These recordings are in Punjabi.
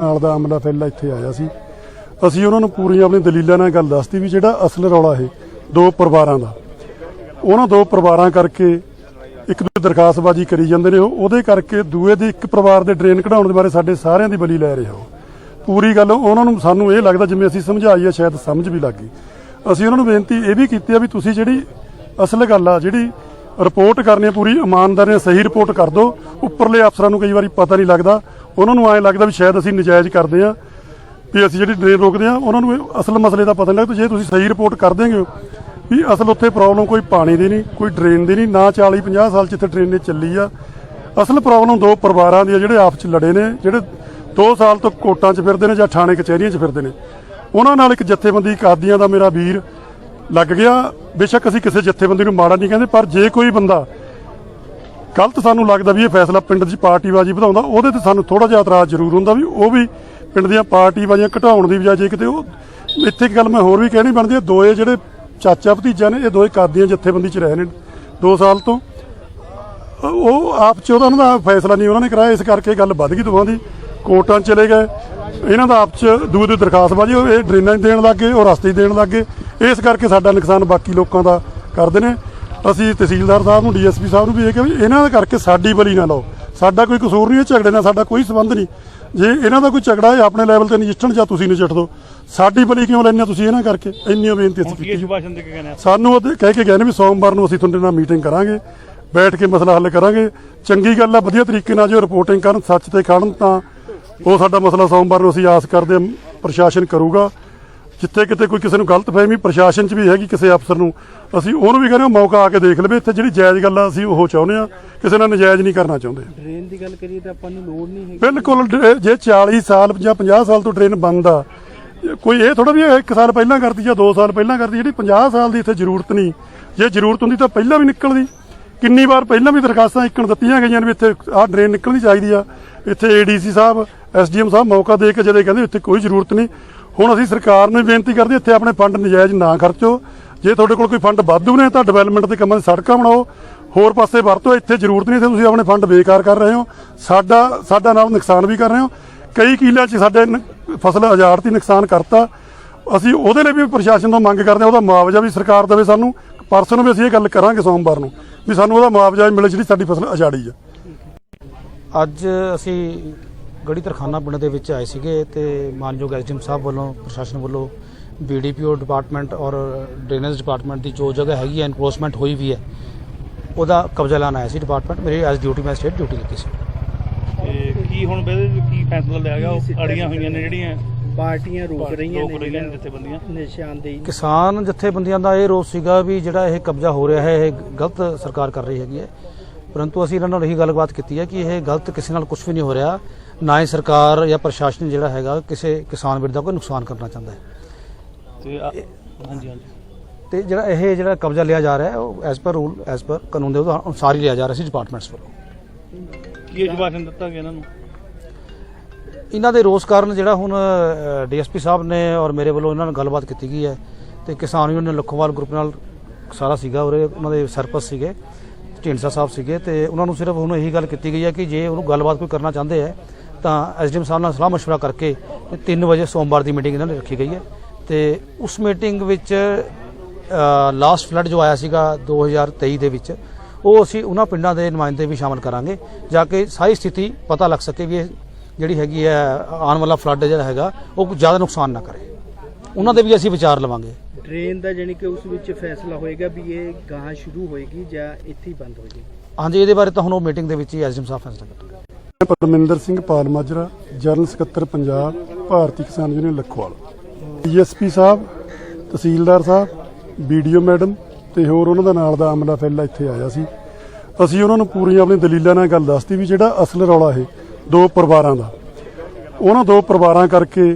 ਨਾਲ ਦਾ ਅਮਲਾ ਫੈਲਾ ਇੱਥੇ ਆਇਆ ਸੀ। ਅਸੀਂ ਉਹਨਾਂ ਨੂੰ ਪੂਰੀਆਂ ਆਪਣੀ ਦਲੀਲਾਂ ਨਾਲ ਗੱਲ ਦੱਸਤੀ ਵੀ ਜਿਹੜਾ ਅਸਲ ਰੌਲਾ ਇਹ, ਦੋ ਪਰਿਵਾਰਾਂ ਦਾ। ਉਹਨਾਂ ਦੋ ਪਰਿਵਾਰਾਂ ਕਰਕੇ ਇੱਕ ਦੂਜੇ ਦਰਖਾਸਤਬਾਜ਼ੀ ਕਰੀ ਜਾਂਦੇ ਨੇ ਉਹ। ਉਹਦੇ ਕਰਕੇ ਦੂਏ ਦੇ ਇੱਕ ਪਰਿਵਾਰ ਦੇ ਡਰੇਨ ਕਢਾਉਣ ਦੇ ਬਾਰੇ ਸਾਡੇ ਸਾਰਿਆਂ ਦੀ ਬਲੀ ਲੈ ਰਹੇ ਹੋ। ਪੂਰੀ ਗੱਲ ਉਹਨਾਂ ਨੂੰ ਸਾਨੂੰ ਇਹ ਲੱਗਦਾ ਜਿਵੇਂ ਅਸੀਂ ਸਮਝਾਈ ਆ, ਸ਼ਾਇਦ ਸਮਝ ਵੀ ਲੱਗ ਗਈ। ਅਸੀਂ ਉਹਨਾਂ ਨੂੰ ਬੇਨਤੀ ਇਹ ਵੀ ਕੀਤੀ ਆ ਵੀ ਤੁਸੀਂ ਜਿਹੜੀ ਅਸਲ ਗੱਲ ਆ, ਜਿਹੜੀ ਰਿਪੋਰਟ ਕਰਨੀ ਆ ਪੂਰੀ, ਇਮਾਨਦਾਰੀ ਨਾਲ ਸਹੀ ਰਿਪੋਰਟ ਕਰ ਦਿਓ ਉੱਪਰਲੇ ਅਫਸਰਾਂ ਨੂੰ ਕਈ ਵਾਰੀ ਪਤਾ ਨਹੀਂ ਲੱਗਦਾ। ਉਹਨਾਂ ਨੂੰ ਐਂ ਲੱਗਦਾ ਵੀ ਸ਼ਾਇਦ ਅਸੀਂ ਨਜਾਇਜ਼ ਕਰਦੇ ਆ ਵੀ ਅਸੀਂ ਜਿਹੜੀ ਡਰੇਨ ਰੋਕਦੇ ਆ ਉਹਨਾਂ ਨੂੰ ਇਹ ਅਸਲ ਮਸਲੇ ਦਾ ਪਤਾ ਨਹੀਂ ਲੱਗਦਾ। ਜੇ ਤੁਸੀਂ ਸਹੀ ਰਿਪੋਰਟ ਕਰ ਦੇਂਗੇ ਵੀ ਅਸਲ ਉੱਥੇ ਪ੍ਰੋਬਲਮ ਕੋਈ ਪਾਣੀ ਦੀ ਨਹੀਂ ਕੋਈ ਡਰੇਨ ਦੀ ਨਹੀਂ ਨਾ 40 50 ਸਾਲ ਜਿੱਥੇ ਡਰੇਨ ਨੇ ਚੱਲੀ ਆ। ਅਸਲ ਪ੍ਰੋਬਲਮ ਦੋ ਪਰਿਵਾਰਾਂ ਦੀ ਆ, ਜਿਹੜੇ ਆਪਸ ਚ ਲੜੇ ਨੇ, ਜਿਹੜੇ 2 ਸਾਲ ਤੋਂ ਕੋਟਾਂ 'ਚ ਫਿਰਦੇ ਨੇ ਜਾਂ ਥਾਣੇ ਕਚਹਿਰੀਆਂ 'ਚ ਫਿਰਦੇ ਨੇ। ਉਹਨਾਂ ਨਾਲ ਇੱਕ ਜਥੇਬੰਦੀ ਕਾਦੀਆਂ ਦਾ ਮੇਰਾ ਵੀਰ ਲੱਗ ਗਿਆ। ਬੇਸ਼ੱਕ ਅਸੀਂ ਕਿਸੇ ਜਥੇਬੰਦੀ ਨੂੰ ਮਾੜਾ ਨਹੀਂ ਕਹਿੰਦੇ, ਪਰ ਜੇ ਕੋਈ ਬੰਦਾ ਗਲਤ ਸਾਨੂੰ ਲੱਗਦਾ ਵੀ ਇਹ ਫੈਸਲਾ ਪਿੰਡ 'ਚ ਪਾਰਟੀਬਾਜ਼ੀ ਵਧਾਉਂਦਾ, ਉਹਦੇ ਤੇ ਸਾਨੂੰ ਥੋੜਾ ਜਿਹਾ ਇਤਰਾਜ਼ ਜ਼ਰੂਰ ਹੁੰਦਾ ਵੀ ਉਹ ਵੀ ਪਿੰਡ ਦੀਆਂ ਪਾਰਟੀਬਾਜ਼ੀਆਂ ਘਟਾਉਣ ਦੀ ਬਜਾਏ ਜੇ ਕਿਤੇ ਉਹ, ਇੱਥੇ ਇੱਕ ਗੱਲ ਮੈਂ ਹੋਰ ਵੀ ਕਹਿਣੀ ਬਣਦੀ ਹੈ, ਦੋਏ ਜਿਹੜੇ ਚਾਚਾ ਭਤੀਜਾ ਨੇ, ਇਹ ਦੋਏ ਕਾਦੀਆਂ ਜਥੇਬੰਦੀ 'ਚ ਰਹੇ ਨੇ 2 ਸਾਲ ਤੋਂ। ਉਹ ਆਪ ਚ ਉਹਦਾ ਉਹਨਾਂ ਦਾ ਫੈਸਲਾ ਨਹੀਂ, ਉਹਨਾਂ ਨੇ ਕਰਾਇਆ, ਇਸ ਕਰਕੇ ਗੱਲ ਵੱਧ ਗਈ ਦੋਵਾਂ ਦੀ। ਕੋਰਟਾਂ 'ਚ ਚਲੇ ਗਏ, ਇਹਨਾਂ ਦਾ ਆਪ ਚ ਦੂਏ ਦੀ ਦਰਖਾਸਤਬਾਜ਼ੀ ਉਹ ਇਹ ਡਰੇਨਾਂ 'ਚ ਦੇਣ ਲੱਗੇ ਉਹ ਰਸਤੇ 'ਚ ਦੇਣ ਲੱਗੇ ਇਸ ਕਰਕੇ ਸਾਡਾ ਨੁਕਸਾਨ ਬਾਕੀ ਲੋਕਾਂ ਦਾ ਕਰਦੇ ਨੇ। ਅਸੀਂ ਤਹਿਸੀਲਦਾਰ ਸਾਹਿਬ ਨੂੰ ਡੀਐਸਪੀ ਸਾਹਿਬ ਨੂੰ ਵੀ ਇਹ ਕਿ ਵੀ ਇਹਨਾਂ ਦਾ ਕਰਕੇ ਸਾਡੀ ਬਲੀ ਨਾ ਲਾਓ। ਸਾਡਾ ਕੋਈ ਕਸੂਰ ਨਹੀਂ ਇਹ ਝਗੜੇ ਨਾਲ ਸਾਡਾ ਕੋਈ ਸੰਬੰਧ ਨਹੀਂ। ਜੇ ਇਹਨਾਂ ਦਾ ਕੋਈ ਝਗੜਾ ਹੈ ਆਪਣੇ ਲੈਵਲ ਤੇ ਨਜਿੱਠਣ ਜਾਂ ਤੁਸੀਂ ਨਜਿੱਠ ਦਿਓ ਸਾਡੀ ਬਲੀ ਕਿਉਂ ਹੋ ਤੁਸੀਂ ਇਹਨਾਂ ਕਰਕੇ? ਇੰਨੀ ਬੇਨਤੀ ਅਸੀਂ ਕੀਤੀ। ਸਾਨੂੰ ਉਹ ਕਹਿ ਕੇ ਗਏ ਨੇ ਵੀ ਸੋਮਵਾਰ ਨੂੰ ਅਸੀਂ ਤੁਹਾਡੇ ਨਾਲ ਮੀਟਿੰਗ ਕਰਾਂਗੇ ਬੈਠ ਕੇ ਮਸਲਾ ਹੱਲ ਕਰਾਂਗੇ। ਚੰਗੀ ਗੱਲ ਆ ਵਧੀਆ ਤਰੀਕੇ ਨਾਲ ਜੋ ਰਿਪੋਰਟਿੰਗ ਕਰਨ ਸੱਚ ਤੇ ਖੜਨ ਤਾਂ ਉਹ ਸਾਡਾ ਮਸਲਾ ਸੋਮਵਾਰ ਨੂੰ ਅਸੀਂ ਆਸ ਕਰਦੇ ਹਾਂ ਪ੍ਰਸ਼ਾਸਨ ਕਰੂਗਾ। ਜਿੱਥੇ ਕਿਤੇ ਕੋਈ ਕਿਸੇ ਨੂੰ ਗਲਤ ਫਹਿਮੀ ਪ੍ਰਸ਼ਾਸਨ 'ਚ ਵੀ ਹੈਗੀ ਕਿਸੇ ਅਫਸਰ ਨੂੰ ਅਸੀਂ ਉਹਨੂੰ ਵੀ ਕਹਿੰਦੇ ਹਾਂ ਮੌਕਾ ਆ ਕੇ ਦੇਖ ਲਵੇ। ਇੱਥੇ ਜਿਹੜੀ ਜਾਇਜ਼ ਗੱਲ ਆ ਅਸੀਂ ਉਹ ਚਾਹੁੰਦੇ ਆ ਕਿਸੇ ਨਾਲ ਨਜਾਇਜ਼ ਨਹੀਂ ਕਰਨਾ ਚਾਹੁੰਦੇ। ਟ੍ਰੇਨ ਦੀ ਗੱਲ ਕਰੀਏ ਤਾਂ ਆਪਾਂ ਨੂੰ ਲੋੜ ਨਹੀਂ ਹੈਗੀ। ਬਿਲਕੁਲ ਡ- ਜੇ 40 ਸਾਲ ਜਾਂ 50 ਸਾਲ ਤੋਂ ਟ੍ਰੇਨ ਬੰਦ ਆ ਕੋਈ ਇਹ ਥੋੜਾ ਵੀ ਇੱਕ ਸਾਲ ਪਹਿਲਾਂ ਕਰਦੀ ਜਾਂ 2 ਸਾਲ ਪਹਿਲਾਂ ਕਰਦੀ ਜਿਹੜੀ 50 ਸਾਲ ਦੀ ਇੱਥੇ ਜ਼ਰੂਰਤ ਨਹੀਂ। ਜੇ ਜ਼ਰੂਰਤ ਹੁੰਦੀ ਤਾਂ ਪਹਿਲਾਂ ਵੀ ਨਿਕਲਦੀ। ਕਿੰਨੀ ਵਾਰ ਪਹਿਲਾਂ ਵੀ ਦਰਖਾਸਤਾਂ ਇੱਕਣ ਦਿੱਤੀਆਂ ਗਈਆਂ ਨੇ ਵੀ ਇੱਥੇ ਆਹ ਡਰੇਨ ਨਿਕਲਣੀ ਚਾਹੀਦੀ ਆ। ਇੱਥੇ ਏਡੀਸੀ ਸਾਹਿਬ ਐਸਡੀਐਮ ਸਾਹਿਬ ਮੌਕਾ ਦੇ ਕੇ ਜਦੋਂ ਕਹਿੰਦੇ ਇੱਥੇ ਕੋਈ ਜ਼ਰੂਰਤ ਨਹੀਂ। ਹੁਣ ਅਸੀਂ ਸਰਕਾਰ ਨੂੰ ਵੀ ਬੇਨਤੀ ਕਰਦੇ ਇੱਥੇ ਆਪਣੇ ਫੰਡ ਨਜਾਇਜ਼ ਨਾ ਖਰਚੋ। ਜੇ ਤੁਹਾਡੇ ਕੋਲ ਕੋਈ ਫੰਡ ਵਾਧੂ ਨੇ, ਤਾਂ ਡਿਵੈਲਪਮੈਂਟ ਦੇ ਕੰਮਾਂ 'ਚ ਸੜਕਾਂ ਬਣਾਓ। ਹੋਰ ਪਾਸੇ ਵਰਤੋ, ਇੱਥੇ ਜ਼ਰੂਰਤ ਨਹੀਂ, ਇੱਥੇ ਤੁਸੀਂ ਆਪਣੇ ਫੰਡ ਬੇਕਾਰ ਕਰ ਰਹੇ ਹੋ। ਸਾਡਾ ਸਾਡਾ ਨਾਲ ਨੁਕਸਾਨ ਵੀ ਕਰ ਰਹੇ ਹੋ। ਕਈ ਕਿੱਲਿਆਂ 'ਚ ਸਾਡੇ ਫਸਲ ਉਜਾੜਤੀ ਨੁਕਸਾਨ ਕਰਤਾ। ਅਸੀਂ ਉਹਦੇ ਲਈ ਵੀ ਪ੍ਰਸ਼ਾਸਨ ਤੋਂ ਮੰਗ ਕਰਦੇ ਹਾਂ, ਉਹਦਾ ਮੁਆਵਜ਼ਾ ਵੀ ਸਰਕਾਰ ਦੇਵੇ ਸਾਨੂੰ। ਪਰਸੋਂ ਨੂੰ ਵੀ ਅਸੀਂ ਇਹ ਗੱਲ ਕਰਾਂਗੇ ਸੋਮਵਾਰ ਨੂੰ, ਵੀ ਸਾਨੂੰ ਉਹਦਾ ਮੁਆਵਜ਼ਾ ਮਿਲੇ ਜਿਹੜੀ ਸਾਡੀ ਫਸਲ ਅਜਾੜੀ ਆ। ਅੱਜ ਅਸੀਂ ਗੜੀ ਤਰਖਾਨਾ ਪਿੰਡ ਦੇ ਵਿੱਚ ਆਏ ਸੀਗੇ ਤੇ ਮਾਨਯੋਗ ਐਸਡੀਐਮ ਸਾਹਿਬ ਵੱਲੋਂ ਪ੍ਰਸ਼ਾਸਨ ਵੱਲੋਂ ਬੀਡੀਪੀਓ ਡਿਪਾਰਟਮੈਂਟ ਔਰ ਡਰੇਨੇਜ ਡਿਪਾਰਟਮੈਂਟ ਦੀ ਜੋ ਜਗ੍ਹਾ ਹੈਗੀ ਹੈ ਐਨਕਰੋਚਮੈਂਟ ਹੋਈ ਵੀ ਹੈ ਉਹਦਾ ਕਬਜ਼ਾ ਲੈਣ ਆਇਆ ਸੀ ਡਿਪਾਰਟਮੈਂਟ। ਮੇਰੀ ਐਸ ਡਿਊਟੀ ਮੈਂ ਸਟੇਟ ਡਿਊਟੀ ਲੱਗੀ ਸੀ। ਤੇ ਕੀ ਹੁਣ ਬੇਦੇ ਕੀ ਫੈਸਲਾ ਲਿਆ ਗਿਆ? ਉਹ ਅੜੀਆਂ ਹੋਈਆਂ ਨੇ ਜਿਹੜੀਆਂ ਪਾਰਟੀਆਂ ਰੋਕ ਰਹੀਆਂ ਰੋਕ ਰਹੀਆਂ ਨੇ ਜਥੇਬੰਦੀਆਂ। ਨਿਸ਼ਾਨਦੇਹੀ। ਕਿਸਾਨ ਜਥੇਬੰਦੀਆਂ ਦਾ ਇਹ ਰੋਸ ਸੀਗਾ ਵੀ ਜਿਹੜਾ ਇਹ ਕਬਜ਼ਾ ਹੋ ਰਿਹਾ ਹੈ ਇਹ ਗਲਤ ਸਰਕਾਰ ਕਰ ਰਹੀ ਹੈਗੀ ਹੈ। ਪਰੰਤੂ ਅਸੀਂ ਇਹਨਾਂ ਨਾਲ ਇਹੀ ਗੱਲਬਾਤ ਕੀਤੀ ਹੈ ਕਿ ਇਹ ਗਲਤ ਕਿਸੇ ਨਾਲ ਕੁਝ ਵੀ ਨਹੀਂ ਹੋ ਰਿਹਾ। ਨਾ ਹੀ ਸਰਕਾਰ ਜਾਂ ਪ੍ਰਸ਼ਾਸਨ ਜਿਹੜਾ ਹੈਗਾ ਕਿਸੇ ਕਿਸਾਨ ਵੀਰ ਦਾ ਕੋਈ ਨੁਕਸਾਨ ਕਰਨਾ ਚਾਹੁੰਦਾ ਹੈ। ਤੇ ਆ- ਹਾਂਜੀ ਹਾਂਜੀ। ਤੇ ਜਿਹੜਾ ਇਹ ਜਿਹੜਾ ਕਬਜ਼ਾ ਲਿਆ ਜਾ ਰਿਹਾ ਹੈ ਉਹ as per rule as per ਕਾਨੂੰਨ ਦੇ ਅਨੁਸਾਰ ਹੀ ਲਿਆ ਜਾ ਰਿਹਾ ਸੀ ਡਿਪਾਰਟਮੈਂਟਸ ਵੱਲੋਂ। ਕੀ ਸ਼ੁਭਾਸ਼ਣ ਦਿੱਤਾ ਗਿਆ ਇਹਨਾਂ ਨੂੰ? ਇਹਨਾਂ ਦੇ ਰੋਸ ਕਾਰਨ ਜਿਹੜਾ ਹੁਣ ਡੀਐਸਪੀ ਸਾਹਿਬ ਨੇ ਔਰ ਮੇਰੇ ਵੱਲੋਂ ਇਹਨਾਂ ਨਾਲ ਗੱਲਬਾਤ ਕੀਤੀ ਗਈ ਹੈ ਤੇ ਕਿਸਾਨ ਯੂਨੀਅਨ ਲਖੋਵਾਲ ਗਰੁੱਪ ਨਾਲ ਸਾਰਾ ਸੀਗਾ ਉਰੇ ਉਹਨਾਂ ਦੇ ਸਰਪੰਚ ਸੀਗੇ ਢੀਂਡਸਾ ਸਾਹਿਬ ਸੀਗੇ ਤੇ ਉਹਨਾਂ ਨੂੰ ਸਿਰਫ ਹੁਣ ਇਹੀ ਗੱਲ ਕੀਤੀ ਗਈ ਹੈ ਕਿ ਜੇ ਉਹਨੂੰ ਗੱਲਬਾਤ ਕੋਈ ਕਰਨਾ ਚਾਹੁੰਦੇ ਹੈ ਤਾਂ ਐਸਡੀਐਮ ਸਾਹਿਬ ਨਾਲ ਸਲਾਹ مشورہ ਕਰਕੇ ਤੇ 3 ਵਜੇ ਸੋਮਵਾਰ ਦੀ ਮੀਟਿੰਗ ਇਹਨਾਂ ਨੇ ਰੱਖੀ ਗਈ ਹੈ ਤੇ ਉਸ ਮੀਟਿੰਗ ਵਿੱਚ ਲਾਸਟ ਫਲੱਡ ਜੋ ਆਇਆ ਸੀਗਾ 2023 ਦੇ ਵਿੱਚ ਉਹ ਅਸੀਂ ਉਹਨਾਂ ਪਿੰਡਾਂ ਦੇ ਨੁਮਾਇੰਦੇ ਵੀ ਸ਼ਾਮਲ ਕਰਾਂਗੇ ਜਾ ਕੇ ਸਾਰੀ ਸਥਿਤੀ ਪਤਾ ਲੱਗ ਸਕੇ ਵੀ ਇਹ ਜਿਹੜੀ ਹੈਗੀ ਹੈ ਆਉਣ ਵਾਲਾ ਫਲੱਡ ਜਿਹੜਾ ਹੈਗਾ ਉਹ ਜ਼ਿਆਦਾ ਨੁਕਸਾਨ ਨਾ ਕਰੇ ਉਹਨਾਂ ਦੇ ਵੀ ਅਸੀਂ ਵਿਚਾਰ ਲਵਾਂਗੇ ਟ੍ਰੇਨ ਦਾ ਜਾਨੀ ਕਿ ਉਸ ਵਿੱਚ ਫੈਸਲਾ ਹੋਏਗਾ ਵੀ ਇਹ ਗਾਹਾਂ ਸ਼ੁਰੂ ਹੋਏਗੀ ਜਾਂ ਇੱਥੇ ਹੀ ਬੰਦ ਹੋ ਜਾਏਗੀ ਹਾਂਜੀ ਇਹਦੇ ਬਾਰੇ ਤਾਂ ਹੁਣ ਉਹ ਮੀਟਿੰਗ ਦੇ ਵਿੱਚ ਹੀ ਐਸਡੀਐਮ ਸਾਹਿਬ ਫੈਸਲਾ ਕਰਨਗੇ ਮੈਂ ਪਰਮਿੰਦਰ ਸਿੰਘ ਪਾਲ ਮਾਜਰਾ ਜਨਰਲ ਸਕੱਤਰ ਪੰਜਾਬ, ਭਾਰਤੀ ਕਿਸਾਨ ਯੂਨੀਅਨ ਲਖਵਾਲ। ਡੀਐਸਪੀ ਸਾਹਿਬ, ਤਹਿਸੀਲਦਾਰ ਸਾਹਿਬ ਵੀਡੀਓ ਮੈਡਮ ਤੇ ਹੋਰ ਉਹਨਾਂ ਦਾ ਨਾਲ ਦਾ ਅਮਲਾ ਫੈਲਾ ਇੱਥੇ ਆਇਆ ਸੀ। ਅਸੀਂ ਉਹਨਾਂ ਨੂੰ ਪੂਰੀਆਂ ਆਪਣੀ ਦਲੀਲਾਂ ਨਾਲ ਗੱਲ ਦੱਸਤੀ ਵੀ ਜਿਹੜਾ ਅਸਲ ਰੌਲਾ ਇਹ, ਦੋ ਪਰਿਵਾਰਾਂ ਦਾ। ਉਹਨਾਂ ਦੋ ਪਰਿਵਾਰਾਂ ਕਰਕੇ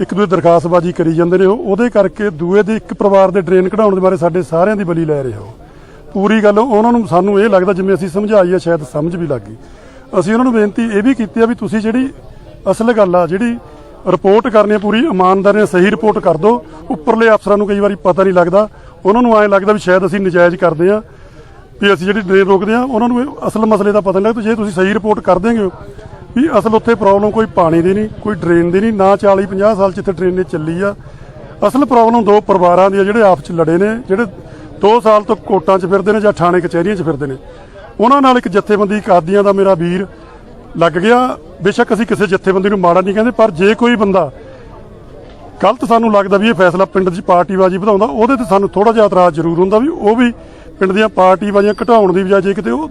ਇੱਕ ਦੂਜੇ ਦਰਖਾਸਤਬਾਜ਼ੀ ਕਰੀ ਜਾਂਦੇ ਨੇ ਉਹਦੇ ਕਰਕੇ ਦੂਏ ਦੇ ਇੱਕ ਪਰਿਵਾਰ ਦੇ ਡਰੇਨ ਕਢਾਉਣ ਦੇ ਬਾਰੇ ਸਾਡੇ ਸਾਰਿਆਂ ਦੀ ਬਲੀ ਲੈ ਰਿਹਾ ਉਹ ਪੂਰੀ ਗੱਲ ਉਹਨਾਂ ਨੂੰ ਸਾਨੂੰ ਇਹ ਲੱਗਦਾ ਜਿਵੇਂ ਅਸੀਂ ਸਮਝਾਈ ਸ਼ਾਇਦ ਸਮਝ ਵੀ ਲੱਗ ਗਈ। ਅਸੀਂ ਉਹਨਾਂ ਨੂੰ ਬੇਨਤੀ ਇਹ ਵੀ ਕੀਤੀ ਆ ਵੀ ਤੁਸੀਂ ਜਿਹੜੀ ਅਸਲ ਗੱਲ ਆ, ਜਿਹੜੀ ਰਿਪੋਰਟ ਕਰਨੀ ਆ ਪੂਰੀ, ਇਮਾਨਦਾਰੀ ਨਾਲ ਸਹੀ ਰਿਪੋਰਟ ਕਰ ਦਿਓ। ਉੱਪਰਲੇ ਅਫਸਰਾਂ ਨੂੰ ਕਈ ਵਾਰੀ ਪਤਾ ਨਹੀਂ ਲੱਗਦਾ। ਉਹਨਾਂ ਨੂੰ ਐਂ ਲੱਗਦਾ ਵੀ ਸ਼ਾਇਦ ਅਸੀਂ ਨਜਾਇਜ਼ ਕਰਦੇ ਆ, ਵੀ ਅਸੀਂ ਜਿਹੜੀ ਡਰੇਨ ਰੋਕਦੇ ਆ, ਉਹਨਾਂ ਨੂੰ ਅਸਲ ਮਸਲੇ ਦਾ ਪਤਾ ਨਹੀਂ ਲੱਗਦਾ। ਜੇ ਤੁਸੀਂ ਸਹੀ ਰਿਪੋਰਟ ਕਰ ਦੇਂਗੇ ਵੀ ਅਸਲ ਉੱਥੇ ਪ੍ਰੋਬਲਮ ਕੋਈ ਪਾਣੀ ਦੀ ਨਹੀਂ, ਕੋਈ ਡਰੇਨ ਦੀ ਨਹੀਂ, ਨਾ 40 50 ਸਾਲ ਚ ਇੱਥੇ ਡਰੇਨ ਨੇ ਚੱਲੀ ਆ। ਅਸਲ ਪ੍ਰੋਬਲਮ ਦੋ ਪਰਿਵਾਰਾਂ ਦੀ ਆ, ਜਿਹੜੇ ਆਪ ਚ ਲੜੇ ਨੇ, ਜਿਹੜੇ 2 ਸਾਲ ਤੋਂ ਕੋਟਾਂ 'ਚ ਫਿਰਦੇ ਨੇ ਜਾਂ ਥਾਣੇ ਕਚਹਿਰੀਆਂ 'ਚ ਫਿਰਦੇ ਨੇ। ਉਹਨਾਂ ਨਾਲ ਇੱਕ ਜਥੇਬੰਦੀ ਕਾਦੀਆਂ ਦਾ ਮੇਰਾ ਵੀਰ ਲੱਗ ਗਿਆ। ਬੇਸ਼ੱਕ ਅਸੀਂ ਕਿਸੇ ਜਥੇਬੰਦੀ ਨੂੰ ਮਾੜਾ ਨਹੀਂ ਕਹਿੰਦੇ, ਪਰ ਜੇ ਕੋਈ ਬੰਦਾ ਗਲਤ ਸਾਨੂੰ ਲੱਗਦਾ ਵੀ ਇਹ ਫੈਸਲਾ ਪਿੰਡ ਦੀ ਪਾਰਟੀਬਾਜ਼ੀ ਵਧਾਉਂਦਾ, ਉਹਦੇ ਤੇ ਸਾਨੂੰ ਥੋੜਾ ਜਿਹਾ ਇਤਰਾਜ਼ ਜ਼ਰੂਰ ਹੁੰਦਾ ਵੀ ਉਹ ਵੀ ਪਿੰਡ ਦੀਆਂ ਪਾਰਟੀਬਾਜ਼ੀਆਂ ਘਟਾਉਣ ਦੀ ਬਜਾਏ ਜੇ ਕਿਤੇ ਉਹ,